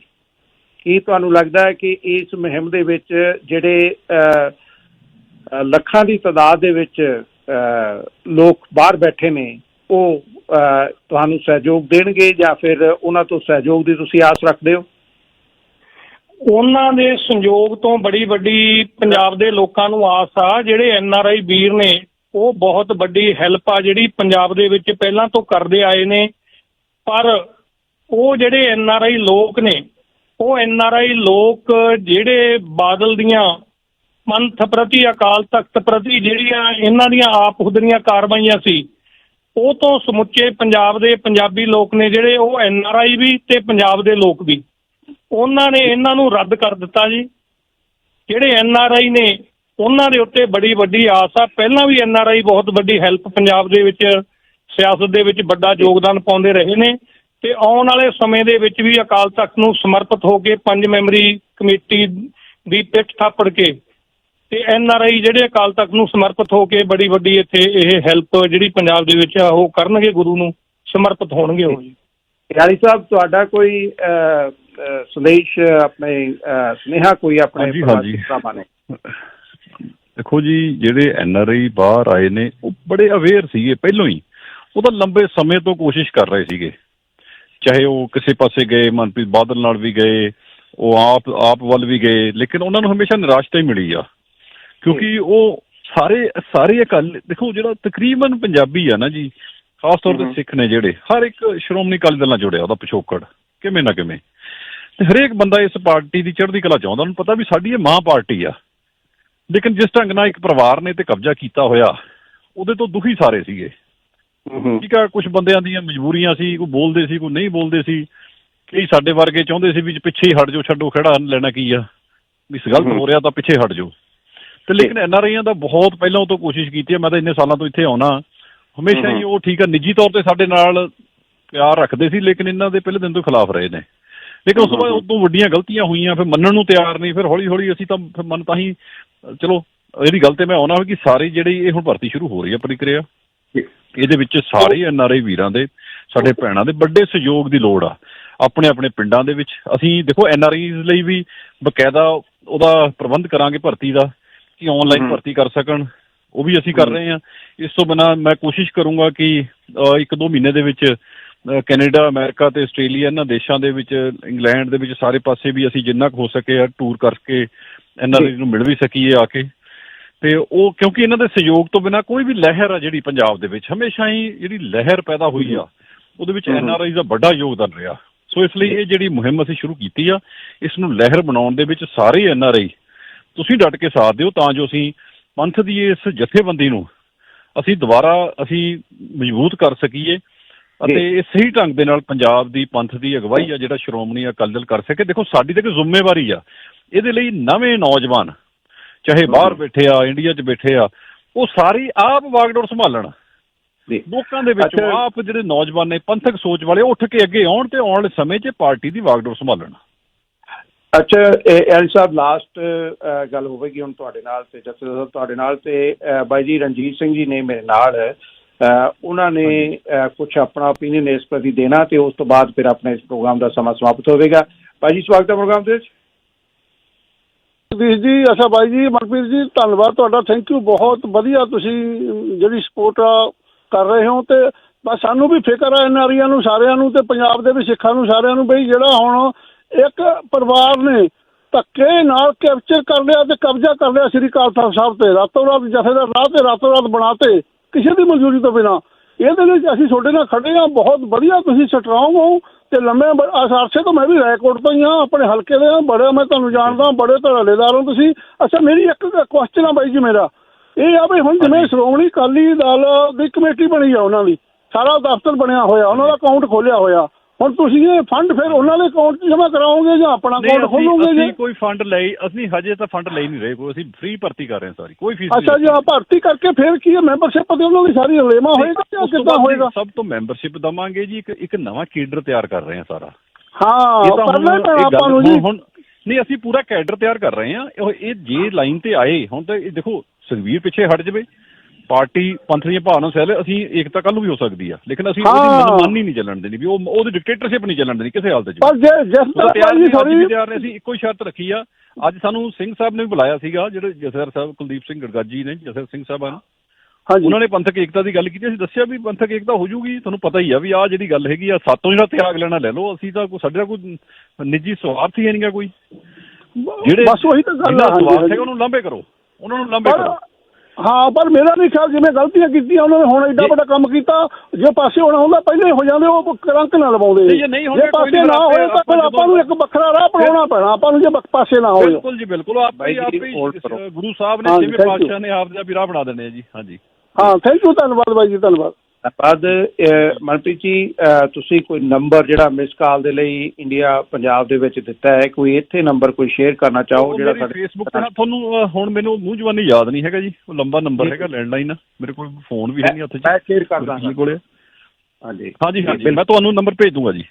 Speaker 1: ਕੀ ਤੁਹਾਨੂੰ ਲੱਗਦਾ ਹੈ ਕਿ ਇਸ ਮੁਹਿੰਮ ਦੇ ਵਿੱਚ ਜਿਹੜੇ ਲੱਖਾਂ ਦੀ ਤਾਦਾਦ ਦੇ ਵਿੱਚ ਲੋਕ ਬਾਹਰ ਬੈਠੇ ਨੇ, ਉਹ ਤੁਹਾਨੂੰ ਸਹਿਯੋਗ ਦੇਣਗੇ ਜਾਂ ਫਿਰ ਉਹਨਾਂ ਤੋਂ ਸਹਿਯੋਗ ਦੀ ਤੁਸੀਂ ਆਸ ਰੱਖਦੇ ਹੋ?
Speaker 2: ਉਹਨਾਂ ਦੇ ਸੰਯੋਗ ਤੋਂ ਬੜੀ ਵੱਡੀ ਪੰਜਾਬ ਦੇ ਲੋਕਾਂ ਨੂੰ ਆਸ ਆ, ਜਿਹੜੇ ਐਨ ਆਰ ਆਈ ਵੀਰ ਨੇ, ਉਹ ਬਹੁਤ ਵੱਡੀ ਹੈਲਪ ਆ ਜਿਹੜੀ ਪੰਜਾਬ ਦੇ ਵਿੱਚ ਪਹਿਲਾਂ ਤੋਂ ਕਰਦੇ ਆਏ ਨੇ। ਪਰ ਉਹ ਜਿਹੜੇ ਐਨ ਆਰ ਆਈ ਲੋਕ ਨੇ, ਉਹ ਐਨ ਆਰ ਆਈ ਲੋਕ ਜਿਹੜੇ ਬਾਦਲ ਦੀਆਂ ਪੰਥ ਪ੍ਰਤੀ, ਅਕਾਲ ਤਖਤ ਪ੍ਰਤੀ ਜਿਹੜੀਆਂ ਇਹਨਾਂ ਦੀਆਂ ਆਪ ਹੁਦਰੀਆਂ ਕਾਰਵਾਈਆਂ ਸੀ, ਉਹ ਤੋਂ ਸਮੁੱਚੇ ਪੰਜਾਬ ਦੇ ਪੰਜਾਬੀ ਲੋਕ ਨੇ ਜਿਹੜੇ, ਉਹ ਐਨ ਆਰ ਆਈ ਵੀ ਤੇ ਪੰਜਾਬ ਦੇ ਲੋਕ ਵੀ। ਉਹਨਾਂ ਨੇ ਇਹਨਾਂ ਨੂੰ ਰੱਦ ਕਰ ਦਿੱਤਾ ਜੀ। ਜਿਹੜੇ ਐਨ ਆਰ ਆਈ ਨੇ ਉਹਨਾਂ ਦੇ ਉੱਤੇ ਬੜੀ ਵੱਡੀ ਆਸ ਆ। ਪਹਿਲਾਂ ਵੀ ਐਨ ਆਰ ਆਈ ਬਹੁਤ ਵੱਡੀ ਹੈਲਪ ਪੰਜਾਬ ਦੇ ਵਿੱਚ ਸਿਆਸਤ ਦੇ ਵਿੱਚ ਵੱਡਾ ਯੋਗਦਾਨ ਪਾਉਂਦੇ ਰਹੇ ਨੇ। ਤੇ ਆਉਣ ਵਾਲੇ ਸਮੇਂ ਦੇ ਵਿੱਚ ਵੀ ਅਕਾਲ ਤਖਤ ਨੂੰ ਸਮਰਪਿਤ ਹੋ ਕੇ ਪੰਜ ਮੈਂਬਰੀ ਕਮੇਟੀ ਦੀ ਪਿੱਠ ਥਾਪੜ ਕੇ ਤੇ ਐਨ ਆਰ ਆਈ ਜਿਹੜੇ ਅਕਾਲ ਤਖਤ ਨੂੰ ਸਮਰਪਿਤ ਹੋ ਕੇ ਬੜੀ ਵੱਡੀ ਇੱਥੇ ਇਹ ਹੈਲਪ ਜਿਹੜੀ ਪੰਜਾਬ ਦੇ ਵਿੱਚ ਆ ਉਹ ਕਰਨਗੇ ਗੁਰੂ ਨੂੰ ਸਮਰਪਿਤ ਹੋਣਗੇ ਉਹ ਜੀ।
Speaker 1: ਯਾਰੀ ਸਾਹਿਬ ਤੁਹਾਡਾ ਕੋਈ ਅਹ, ਸੰਦੇਸ਼ ਆਪਣੇ ਸੁਨੇਹਾ ਕੋਈ ਆਪਣੇ
Speaker 3: ਹਾਂਜੀ,
Speaker 1: ਪ੍ਰਵਾਸੀ
Speaker 3: ਹਾਂਜੀ।
Speaker 1: ਭਰਾਵਾਂ ਨੇ?
Speaker 3: ਦੇਖੋ ਜੀ ਜਿਹੜੇ ਐਨ ਆਰ ਆਈ ਬਾਹਰ ਆਏ ਨੇ ਉਹ ਬੜੇ ਅਵੇਅਰ ਸੀਗੇ ਪਹਿਲਾਂ ਹੀ। ਉਹ ਤਾਂ ਲੰਬੇ ਸਮੇਂ ਤੋਂ ਕੋਸ਼ਿਸ਼ ਕਰ ਰਹੇ ਸੀਗੇ। ਚਾਹੇ ਉਹ ਕਿਸੇ ਪਾਸੇ ਗਏ ਮਨਪ੍ਰੀਤ ਬਾਦਲ ਨਾਲ ਵੀ ਗਏ ਉਹ ਆਪ ਆਪ ਵੱਲ ਵੀ ਗਏ ਲੇਕਿਨ ਉਹਨਾਂ ਨੂੰ ਹਮੇਸ਼ਾ ਨਿਰਾਸ਼ਤਾ ਹੀ ਮਿਲੀ ਆ। ਕਿਉਂਕਿ ਉਹ ਸਾਰੇ ਸਾਰੇ ਅਕਾਲ ਦੇਖੋ ਜਿਹੜਾ ਤਕਰੀਬਨ ਪੰਜਾਬੀ ਆ ਨਾ ਜੀ ਖਾਸ ਤੌਰ ਤੇ। ਸਿੱਖ ਨੇ ਜਿਹੜੇ ਹਰ ਇੱਕ ਸ਼੍ਰੋਮਣੀ ਅਕਾਲੀ ਦਲ ਨਾਲ ਜੁੜਿਆ ਉਹਦਾ ਪਿਛੋਕੜ ਕਿਵੇਂ ਨਾ ਕਿਵੇਂ। ਤੇ ਹਰੇਕ ਬੰਦਾ ਇਸ ਪਾਰਟੀ ਦੀ ਚੜ੍ਹਦੀ ਕਲਾ ਚਾਹੁੰਦਾ ਉਹਨੂੰ ਪਤਾ ਵੀ ਸਾਡੀ ਇਹ ਮਾਂ ਪਾਰਟੀ ਆ। ਲੇਕਿਨ ਜਿਸ ਢੰਗ ਨਾਲ ਇੱਕ ਪਰਿਵਾਰ ਨੇ ਤੇ ਕਬਜ਼ਾ ਕੀਤਾ ਹੋਇਆ ਉਹਦੇ ਤੋਂ ਦੁਖੀ ਸਾਰੇ ਸੀਗੇ। ਠੀਕ ਆ ਕੁਝ ਬੰਦਿਆਂ ਦੀਆਂ ਮਜਬੂਰੀਆਂ ਸੀ ਕੋਈ ਬੋਲਦੇ ਸੀ ਕੋਈ ਨਹੀਂ ਬੋਲਦੇ ਸੀ। ਕਈ ਸਾਡੇ ਵਰਗੇ ਚਾਹੁੰਦੇ ਸੀ ਵੀ ਪਿੱਛੇ ਹੀ ਹਟ ਜਾਓ ਛੱਡੋ ਖੜਾ ਲੈਣਾ ਕੀ ਆ? ਵੀ ਇਸ ਗਲਤ। ਹੋ ਰਿਹਾ ਤਾਂ ਪਿੱਛੇ ਹਟ ਜਾਓ। ਤੇ ਲੇਕਿਨ ਐਨ ਆਰ ਆਈਆਂ ਦਾ ਬਹੁਤ ਪਹਿਲਾਂ ਤੋਂ ਕੋਸ਼ਿਸ਼ ਕੀਤੀ ਹੈ ਮੈਂ ਤਾਂ ਇੰਨੇ ਸਾਲਾਂ ਤੋਂ ਇੱਥੇ ਆਉਣਾ। ਹਮੇਸ਼ਾ ਹੀ। ਉਹ ਠੀਕ ਆ ਨਿੱਜੀ ਤੌਰ ਤੇ ਸਾਡੇ ਨਾਲ ਪਿਆਰ ਰੱਖਦੇ ਸੀ ਲੇਕਿਨ ਇਹਨਾਂ ਦੇ ਪਹਿਲੇ ਦਿਨ ਤੋਂ ਖਿਲਾਫ ਰਹੇ ਨੇ। ਲੇਕਿਨ ਉਸ ਤੋਂ ਬਾਅਦ। ਉਦੋਂ ਵੱਡੀਆਂ ਗਲਤੀਆਂ ਹੋਈਆਂ ਫਿਰ ਮੰਨਣ ਨੂੰ ਤਿਆਰ ਨਹੀਂ ਫਿਰ ਹੌਲੀ ਹੌਲੀ ਅਸੀਂ ਤਾਂ ਫਿਰ ਮਨ ਤਾਂ ਹੀ ਚਲੋ ਇਹਦੀ ਗੱਲ ਤੇ ਮੈਂ ਆਉਣਾ ਕਿ ਸਾਰੇ ਜਿਹੜੀ ਇਹ ਹੁਣ ਭਰਤੀ ਸ਼ੁਰੂ ਹੋ ਰਹੀ ਹੈ ਪ੍ਰਕਿਰਿਆ ਇਹਦੇ ਵਿੱਚ ਸਾਰੇ ਐਨ ਆਰ ਆਈ ਵੀਰਾਂ ਦੇ ਸਾਡੇ ਭੈਣਾਂ ਦੇ ਵੱਡੇ ਸਹਿਯੋਗ ਦੀ ਲੋੜ ਆ ਆਪਣੇ ਆਪਣੇ ਪਿੰਡਾਂ ਦੇ ਵਿੱਚ। ਅਸੀਂ ਦੇਖੋ ਐਨ ਆਰ ਆਈਜ਼ ਲਈ ਵੀ ਬਕਾਇਦਾ ਉਹਦਾ ਪ੍ਰਬੰਧ ਕਰਾਂਗੇ ਭਰਤੀ ਦਾ ਕਿ ਆਨਲਾਈਨ। ਭਰਤੀ ਕਰ ਸਕਣ ਉਹ ਵੀ ਅਸੀਂ ਕਰ ਰਹੇ ਹਾਂ। ਇਸ ਤੋਂ ਬਿਨਾਂ ਮੈਂ ਕੋਸ਼ਿਸ਼ ਕਰੂੰਗਾ ਕਿ ਇੱਕ ਦੋ ਮਹੀਨੇ ਦੇ ਵਿੱਚ ਕੈਨੇਡਾ ਅਮਰੀਕਾ ਤੇ ਆਸਟ੍ਰੇਲੀਆ ਇਹਨਾਂ ਦੇਸ਼ਾਂ ਦੇ ਵਿੱਚ ਇੰਗਲੈਂਡ ਦੇ ਵਿੱਚ ਸਾਰੇ ਪਾਸੇ ਵੀ ਅਸੀਂ ਜਿੰਨਾ ਕੁ ਹੋ ਸਕੇ ਆ ਟੂਰ ਕਰਕੇ ਆਰ ਆਈ ਨੂੰ ਮਿਲ ਵੀ ਸਕੀਏ ਆ ਕੇ। ਤੇ ਉਹ ਕਿਉਂਕਿ ਇਹਨਾਂ ਦੇ ਸਹਿਯੋਗ ਤੋਂ ਬਿਨਾ ਕੋਈ ਵੀ ਲਹਿਰ ਆ ਜਿਹੜੀ ਪੰਜਾਬ ਦੇ ਵਿੱਚ ਹਮੇਸ਼ਾ ਹੀ ਜਿਹੜੀ ਲਹਿਰ ਪੈਦਾ ਹੋਈ ਆ ਉਹਦੇ ਵਿੱਚ। ਐਨ ਆਰ ਆਈ ਦਾ ਵੱਡਾ ਯੋਗਦਾਨ ਰਿਹਾ। ਸੋ ਇਸ ਲਈ ਇਹ ਜਿਹੜੀ ਮੁਹਿੰਮ ਅਸੀਂ ਸ਼ੁਰੂ ਕੀਤੀ ਆ ਇਸ ਨੂੰ ਲਹਿਰ ਬਣਾਉਣ ਦੇ ਵਿੱਚ ਸਾਰੇ ਐਨ ਆਰ ਆਈ ਤੁਸੀਂ ਡਟ ਕੇ ਸਾਥ ਦਿਓ ਤਾਂ ਜੋ ਅਸੀਂ ਪੰਥ ਦੀ ਇਸ ਜਥੇਬੰਦੀ ਨੂੰ ਅਸੀਂ ਦੁਬਾਰਾ ਅਸੀਂ ਮਜ਼ਬੂਤ ਕਰ ਸਕੀਏ। ਅਤੇ ਸਹੀ ਢੰਗ ਦੇ ਨਾਲ ਪੰਜਾਬ ਦੀ ਪੰਥ ਦੀ ਅਗਵਾਈ ਆ ਜਿਹੜਾ ਸ਼੍ਰੋਮਣੀ ਅਕਾਲੀ ਦਲ ਕਰ ਸਕੇ। ਦੇਖੋ ਸਾਡੀ ਤਾਂ ਇੱਕ ਜ਼ਿੰਮੇਵਾਰੀ ਆ। ਇਹਦੇ ਲਈ ਨਵੇਂ ਨੌਜਵਾਨ ਚਾਹੇ ਬਾਹਰ ਬੈਠੇ ਆ ਇੰਡੀਆ 'ਚ ਬੈਠੇ ਆ ਉਹ ਸਾਰੀ ਆਪ ਵਾਗਡੋਰ ਸੰਭਾਲਣ। ਲੋਕਾਂ ਦੇ ਵਿੱਚੋਂ। ਆਪ ਜਿਹੜੇ ਨੌਜਵਾਨ ਨੇ ਪੰਥਕ ਸੋਚ ਵਾਲੇ ਉੱਠ ਕੇ ਅੱਗੇ ਆਉਣ ਤੇ ਆਉਣ ਵਾਲੇ ਸਮੇਂ 'ਚ ਪਾਰਟੀ ਦੀ ਵਾਗਡੋਰ ਸੰਭਾਲਣ।
Speaker 1: ਅੱਛਾ ਐਲ ਸਾਹਿਬ ਲਾਸਟ ਗੱਲ ਹੋਵੇਗੀ ਹੁਣ ਤੁਹਾਡੇ ਨਾਲ ਤੇ ਜੱਸੇ ਸਾਹਿਬ ਤੁਹਾਡੇ ਨਾਲ ਤੇ ਬਾਈ ਜੀ ਰਣਜੀਤ ਸਿੰਘ ਜੀ ਨੇ ਮੇਰੇ ਨਾਲ ਉਹਨਾਂ ਨੇ ਕੁਝ ਆਪਣਾ ਓਪੀਨੀਅਨ ਇਸ ਪ੍ਰਤੀ ਦੇਣਾ ਤੇ ਉਸ ਤੋਂ ਬਾਅਦ ਫਿਰ ਆਪਣੇ ਇਸ ਪ੍ਰੋਗਰਾਮ ਦਾ ਸਮਾਂ ਸਮਾਪਤ ਹੋਵੇਗਾ। ਬਾਈ ਸਵਾਗਤ ਹੈ ਪ੍ਰੋਗਰਾਮ ਦੇ ਵਿੱਚ।
Speaker 4: ਵੀਰ ਜੀ ਅੱਛਾ ਬਾਈ ਜੀ, ਮਨਪ੍ਰੀਤ ਜੀ, ਧੰਨਵਾਦ ਤੁਹਾਡਾ। ਥੈਂਕ ਯੂ ਬਹੁਤ ਵਧੀਆ ਤੁਸੀਂ ਜਿਹੜੀ ਸਪੋਰਟ ਕਰ ਰਹੇ ਹੋ ਤੇ ਬਸ ਸਾਨੂੰ ਵੀ ਫਿਕਰ ਹੈ ਐਨਆਰੀਆਂ ਨੂੰ, ਸਾਰਿਆਂ ਨੂੰ ਤੇ ਪੰਜਾਬ ਦੇ ਵੀ ਸਿੱਖਾਂ ਨੂੰ, ਸਾਰਿਆਂ ਨੂੰ ਬਈ ਜਿਹੜਾ ਹੁਣ ਇੱਕ ਪਰਿਵਾਰ ਨੇ ਧੱਕੇ ਨਾਲ ਕੈਪਚਰ ਕਰ ਲਿਆ ਤੇ ਕਬਜ਼ਾ ਕਰ ਲਿਆ ਸ੍ਰੀ ਅਕਾਲ ਤਖਤ ਸਾਹਿਬ ਤੇ। ਰਾਤੋਂ ਰਾਤ ਜਥੇਦਾਰ ਰਾਹ ਤੇ, ਰਾਤੋਂ ਰਾਤ ਬਣਾਤੇ। ਕਿਸੇ ਦੀ ਮਨਜ਼ੂਰੀ ਤੋਂ ਬਿਨਾ। ਇਹਦੇ ਵਿੱਚ ਅਸੀਂ ਤੁਹਾਡੇ ਨਾਲ ਖੜੇ ਹਾਂ। ਬਹੁਤ ਵਧੀਆ ਤੁਸੀਂ ਸਟਰੋਂਗ ਹੋ ਤੇ ਲੰਮੇ ਅਰਸੇ ਤੋਂ ਮੈਂ ਵੀ ਰਾਏਕੋਟ ਤੋਂ ਹੀ ਹਾਂ। ਆਪਣੇ ਹਲਕੇ ਦੇ ਹਾਂ। ਬੜੇ ਮੈਂ ਤੁਹਾਨੂੰ ਜਾਣਦਾ, ਬੜੇ ਧੜੇਦਾਰ ਹੋ ਤੁਸੀਂ। ਅੱਛਾ, ਮੇਰੀ ਇੱਕ ਕੁਐਸਚਨ ਆ ਬਾਈ ਜੀ ਮੇਰਾ। ਇਹ ਆ ਵੀ ਹੁਣ ਜਿਵੇਂ ਸ਼੍ਰੋਮਣੀ ਅਕਾਲੀ ਦਲ ਦੀ ਕਮੇਟੀ ਬਣੀ ਆ ਉਹਨਾਂ ਦੀ। ਸਾਰਾ ਦਫ਼ਤਰ ਬਣਿਆ ਹੋਇਆ, ਉਹਨਾਂ ਦਾ ਅਕਾਊਂਟ ਖੋਲਿਆ ਹੋਇਆ। ਹੁਣ ਤੁਸੀਂ ਇਹ ਫੰਡ ਫਿਰ ਉਹਨਾਂ ਦੇ ਅਕਾਊਂਟ 'ਚ ਜਮ੍ਹਾਂ ਕਰਾਓਗੇ ਜਾਂ ਆਪਣਾ
Speaker 3: ਨਹੀਂ
Speaker 4: ਅਕਾਊਂਟ ਖੋਲੋਗੇ ਜੀ?
Speaker 3: ਅਸੀਂ ਕੋਈ ਫੰਡ ਲਈ ਅਸੀਂ ਹਜੇ ਤਾਂ ਫੰਡ ਲਈ ਨਹੀਂ ਰਹੇ ਕੋਈ। ਅਸੀਂ ਫ੍ਰੀ ਭਰਤੀ ਕਰ ਰਹੇ ਹਾਂ ਸਾਰੀ। ਕੋਈ ਫੀਸ
Speaker 4: ਅੱਛਾ ਜੀ ਆ ਭਰਤੀ ਕਰਕੇ ਫਿਰ ਕੀ ਮੈਂਬਰਸ਼ਿਪ ਦੇ ਉਹਨਾਂ ਦੀ ਸਾਰੀ ਰਲੇਮਾ ਹੋਏਗਾ ਜਾਂ
Speaker 3: ਤੋਂ
Speaker 4: ਕਿੱਦਾਂ ਹੋਏਗਾ?
Speaker 3: ਸਭ ਤੋਂ ਮੈਂਬਰਸ਼ਿਪ ਦਵਾਂਗੇ ਜੀ। ਇੱਕ ਇੱਕ ਨਵਾਂ ਕੇਡਰ ਤਿਆਰ ਕਰ ਰਹੇ ਹਾਂ ਸਾਰਾ।
Speaker 4: ਹਾਂ
Speaker 3: ਤਾਂ
Speaker 4: ਹੀ ਆਪਾਂ ਨੂੰ ਜੀ
Speaker 3: ਹੁਣ- ਨਹੀਂ ਅਸੀਂ ਪੂਰਾ ਕੈਡਰ ਤਿਆਰ ਕਰ ਰਹੇ ਹਾਂ। ਇਹ ਜੇ ਲਾਈਨ ਤੇ ਆਏ ਹੁਣ ਤਾਂ ਇਹ ਦੇਖੋ ਸੁਖਬੀਰ ਪਿੱਛੇ ਹਟ ਜਾਵੇ। ਪਾਰਟੀ ਪੰਥ ਦੀਆਂ ਭਾਵਨਾ ਸਹਿਲੇ ਅਸੀਂ ਏਕਤਾ ਕੱਲ ਨੂੰ ਵੀ ਹੋ ਸਕਦੀ ਆ। ਲੇਕਿਨ ਅਸੀਂ ਉਹਦੀ
Speaker 4: ਹਾਂ।
Speaker 3: ਮਨਮਾਨੀ ਨਹੀਂ ਚੱਲਣ ਦੇਣੀ ਵੀ ਉਹ ਉਹਦੀ ਡਿਕਟੇਟਰਸ਼ਿਪ ਨਹੀਂ ਚੱਲਣ ਦੇਣੀ ਕਿਸੇ ਹਾਲਤ 'ਚ
Speaker 4: ਪਰ ਜੇ ਜਿਸ ਤਰ੍ਹਾਂ
Speaker 3: ਤਿਆਰ
Speaker 4: ਜੀ
Speaker 3: ਅੱਜ ਵੀ
Speaker 4: ਥੋੜੀ
Speaker 3: ਤਿਆਰ ਨੇ ਅਸੀਂ ਇੱਕੋ ਹੀ ਸ਼ਰਤ ਰੱਖੀ ਆ। ਅੱਜ ਸਾਨੂੰ ਸਿੰਘ ਸਾਹਿਬ ਨੇ ਵੀ ਬੁਲਾਇਆ ਸੀਗਾ ਜਿਹੜੇ ਜਸਰ ਸਾਹਿਬ ਕੁਲਦੀਪ ਸਿੰਘ ਗੜਗਾਜੀ ਨੇ ਜਸਰ ਸਿੰਘ ਸਾਹਿਬਾਨ
Speaker 4: ਹਾਂਜੀ।
Speaker 3: ਉਹਨਾਂ ਨੇ ਪੰਥਕ ਏਕਤਾ ਦੀ ਗੱਲ ਕੀਤੀ। ਅਸੀਂ ਦੱਸਿਆ ਵੀ ਪੰਥਕ ਏਕਤਾ ਹੋ ਜੂਗੀ। ਤੁਹਾਨੂੰ ਪਤਾ ਹੀ ਆ ਵੀ ਆਹ ਜਿਹੜੀ ਗੱਲ ਹੈਗੀ ਆ ਸਾਤੋਂ ਜਿਹੜਾ ਤਿਆਗ ਲੈਣਾ ਲੈ ਲਓ। ਅਸੀਂ ਤਾਂ ਕੋਈ ਸਾਡੇ ਦਾ ਕੋਈ ਨਿੱਜੀ ਸਵਾਰਥ ਹੀ ਨਹੀਂਗਾ ਕੋਈ। ਜਿਹੜੇ
Speaker 4: ਬਸ ਉਹੀ ਤਾਂ ਗੱਲ ਆ।
Speaker 3: ਦਾ ਸਵਾਰਥ
Speaker 4: ਹਾਂਜੀ
Speaker 3: ਹੈਗਾ ਉਹਨੂੰ ਲਾਂਭੇ ਕਰੋ। ਉਹਨਾਂ ਨੂੰ ਲਾਂਭੇ
Speaker 4: ਪਰ
Speaker 3: ਕਰੋ।
Speaker 4: ਹਾਂ ਪਰ ਮੇਰਾ ਨਹੀਂ ਖਿਆਲ ਜਿਵੇਂ ਗਲਤੀਆਂ ਕੀਤੀਆਂ ਉਹਨਾਂ ਨੇ ਹੁਣ ਐਡਾ। ਵੱਡਾ ਕੰਮ ਕੀਤਾ ਜੇ ਪਾਸੇ ਹੋਣਾ ਹੁੰਦਾ ਪਹਿਲੇ ਹੋ ਜਾਂਦੇ ਉਹ ਕਰੰਕ ਨਾ ਲਵਾਉਂਦੇ।
Speaker 3: ਜੇ ਨਹੀਂ ਹੋਣਗੇ,
Speaker 4: ਜੇ ਪਾਸੇ ਨਾ ਹੋਏ ਤਾਂ ਫਿਰ
Speaker 3: ਆਪਾਂ
Speaker 4: ਨੂੰ ਇੱਕ ਵੱਖਰਾ ਰਾਹ ਬਣਾਉਣਾ ਪੈਣਾ ਆਪਾਂ ਨੂੰ ਜੇ ਬਕ- ਪਾਸੇ ਨਾ ਹੋਏ।
Speaker 3: ਬਿਲਕੁਲ ਜੀ ਬਿਲਕੁਲ। ਆਪੇ
Speaker 1: ਜੀ,
Speaker 3: ਆਪੇ ਹੀ, ਗੁਰੂ ਸਾਹਿਬ ਨੇ ਜਿਵੇਂ. ਪਾਤਸ਼ਾਹ ਨੇ ਆਪ ਦਾ ਵੀ ਰਾਹ ਬਣਾ ਦੇਣੇ ਆ ਜੀ ਹਾਂਜੀ।
Speaker 4: ਹਾਂ ਥੈਂਕ ਯੂ ਧੰਨਵਾਦ ਬਾਈ ਜੀ ਧੰਨਵਾਦ।
Speaker 1: ਧੰਨਵਾਦ। ਮਨਪ੍ਰੀਤ ਜੀ ਤੁਸੀਂ ਕੋਈ ਨੰਬਰ ਜਿਹੜਾ ਮਿਸ ਕਾਲ ਦੇ ਲਈ ਇੰਡੀਆ ਪੰਜਾਬ ਦੇ ਵਿੱਚ ਦਿੱਤਾ ਹੈ ਕੋਈ ਇੱਥੇ ਨੰਬਰ ਕੋਈ ਸ਼ੇਅਰ ਕਰਨਾ ਚਾਹੋ ਜਿਹੜਾ ਸਾਡੇ
Speaker 3: ਫੇਸਬੁੱਕ ਤੇ ਤੁਹਾਨੂੰ ਹੁਣ ਮੈਨੂੰ ਮੂੰਹ ਜਵਾਨੀ ਯਾਦ ਨਹੀਂ ਹੈਗਾ ਜੀ। ਉਹ ਲੰਬਾ ਨੰਬਰ ਹੈਗਾ ਲੈਂਡਲਾਈਨ ਮੇਰੇ ਕੋਲ ਫੋਨ ਵੀ ਹੈ ਨਹੀਂ ਹੱਥ 'ਚ
Speaker 1: ਮੈਂ ਸ਼ੇਅਰ ਕਰ ਦਾਂਗਾ
Speaker 3: ਮੇਰੇ ਕੋਲੇ।
Speaker 1: ਹਾਂਜੀ।
Speaker 3: ਹਾਂਜੀ ਹਾਂਜੀ। ਮੈਂ ਤੁਹਾਨੂੰ ਨੰਬਰ ਭੇਜ ਦੂੰਗਾ ਜੀ।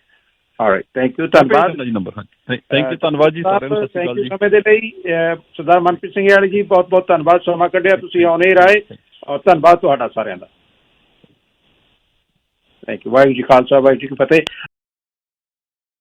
Speaker 1: ਆਲਰਾਈਟ ਥੈਂਕ ਯੂ
Speaker 3: ਧੰਨਵਾਦ। ਜੀ ਨੰਬਰ ਹਾਂਜੀ। ਥੈਂਕ ਯੂ ਧੰਨਵਾਦ ਜੀ ਸਾਰਿਆਂ ਨੂੰ ਸਤਿ ਸ਼੍ਰੀ ਅਕਾਲ ਜੀ।
Speaker 1: ਸਮੇਂ ਦੇ ਲਈ ਸਰਦਾਰ ਮਨਪ੍ਰੀਤ ਸਿੰਘ ਵਾਲੀ ਜੀ ਬਹੁਤ ਬਹੁਤ ਧੰਨਵਾਦ। ਸਮਾਂ ਕੱਢਿਆ ਤੁਸੀਂ ਆਉਣੇ ਰਾਏ। ਔਰ ਧੰਨਵਾਦ ਤੁਹਾਡਾ ਸਾਰਿਆਂ ਦਾ। Thank you Waheguru ji Khalsa Waheguru ji Ki Fateh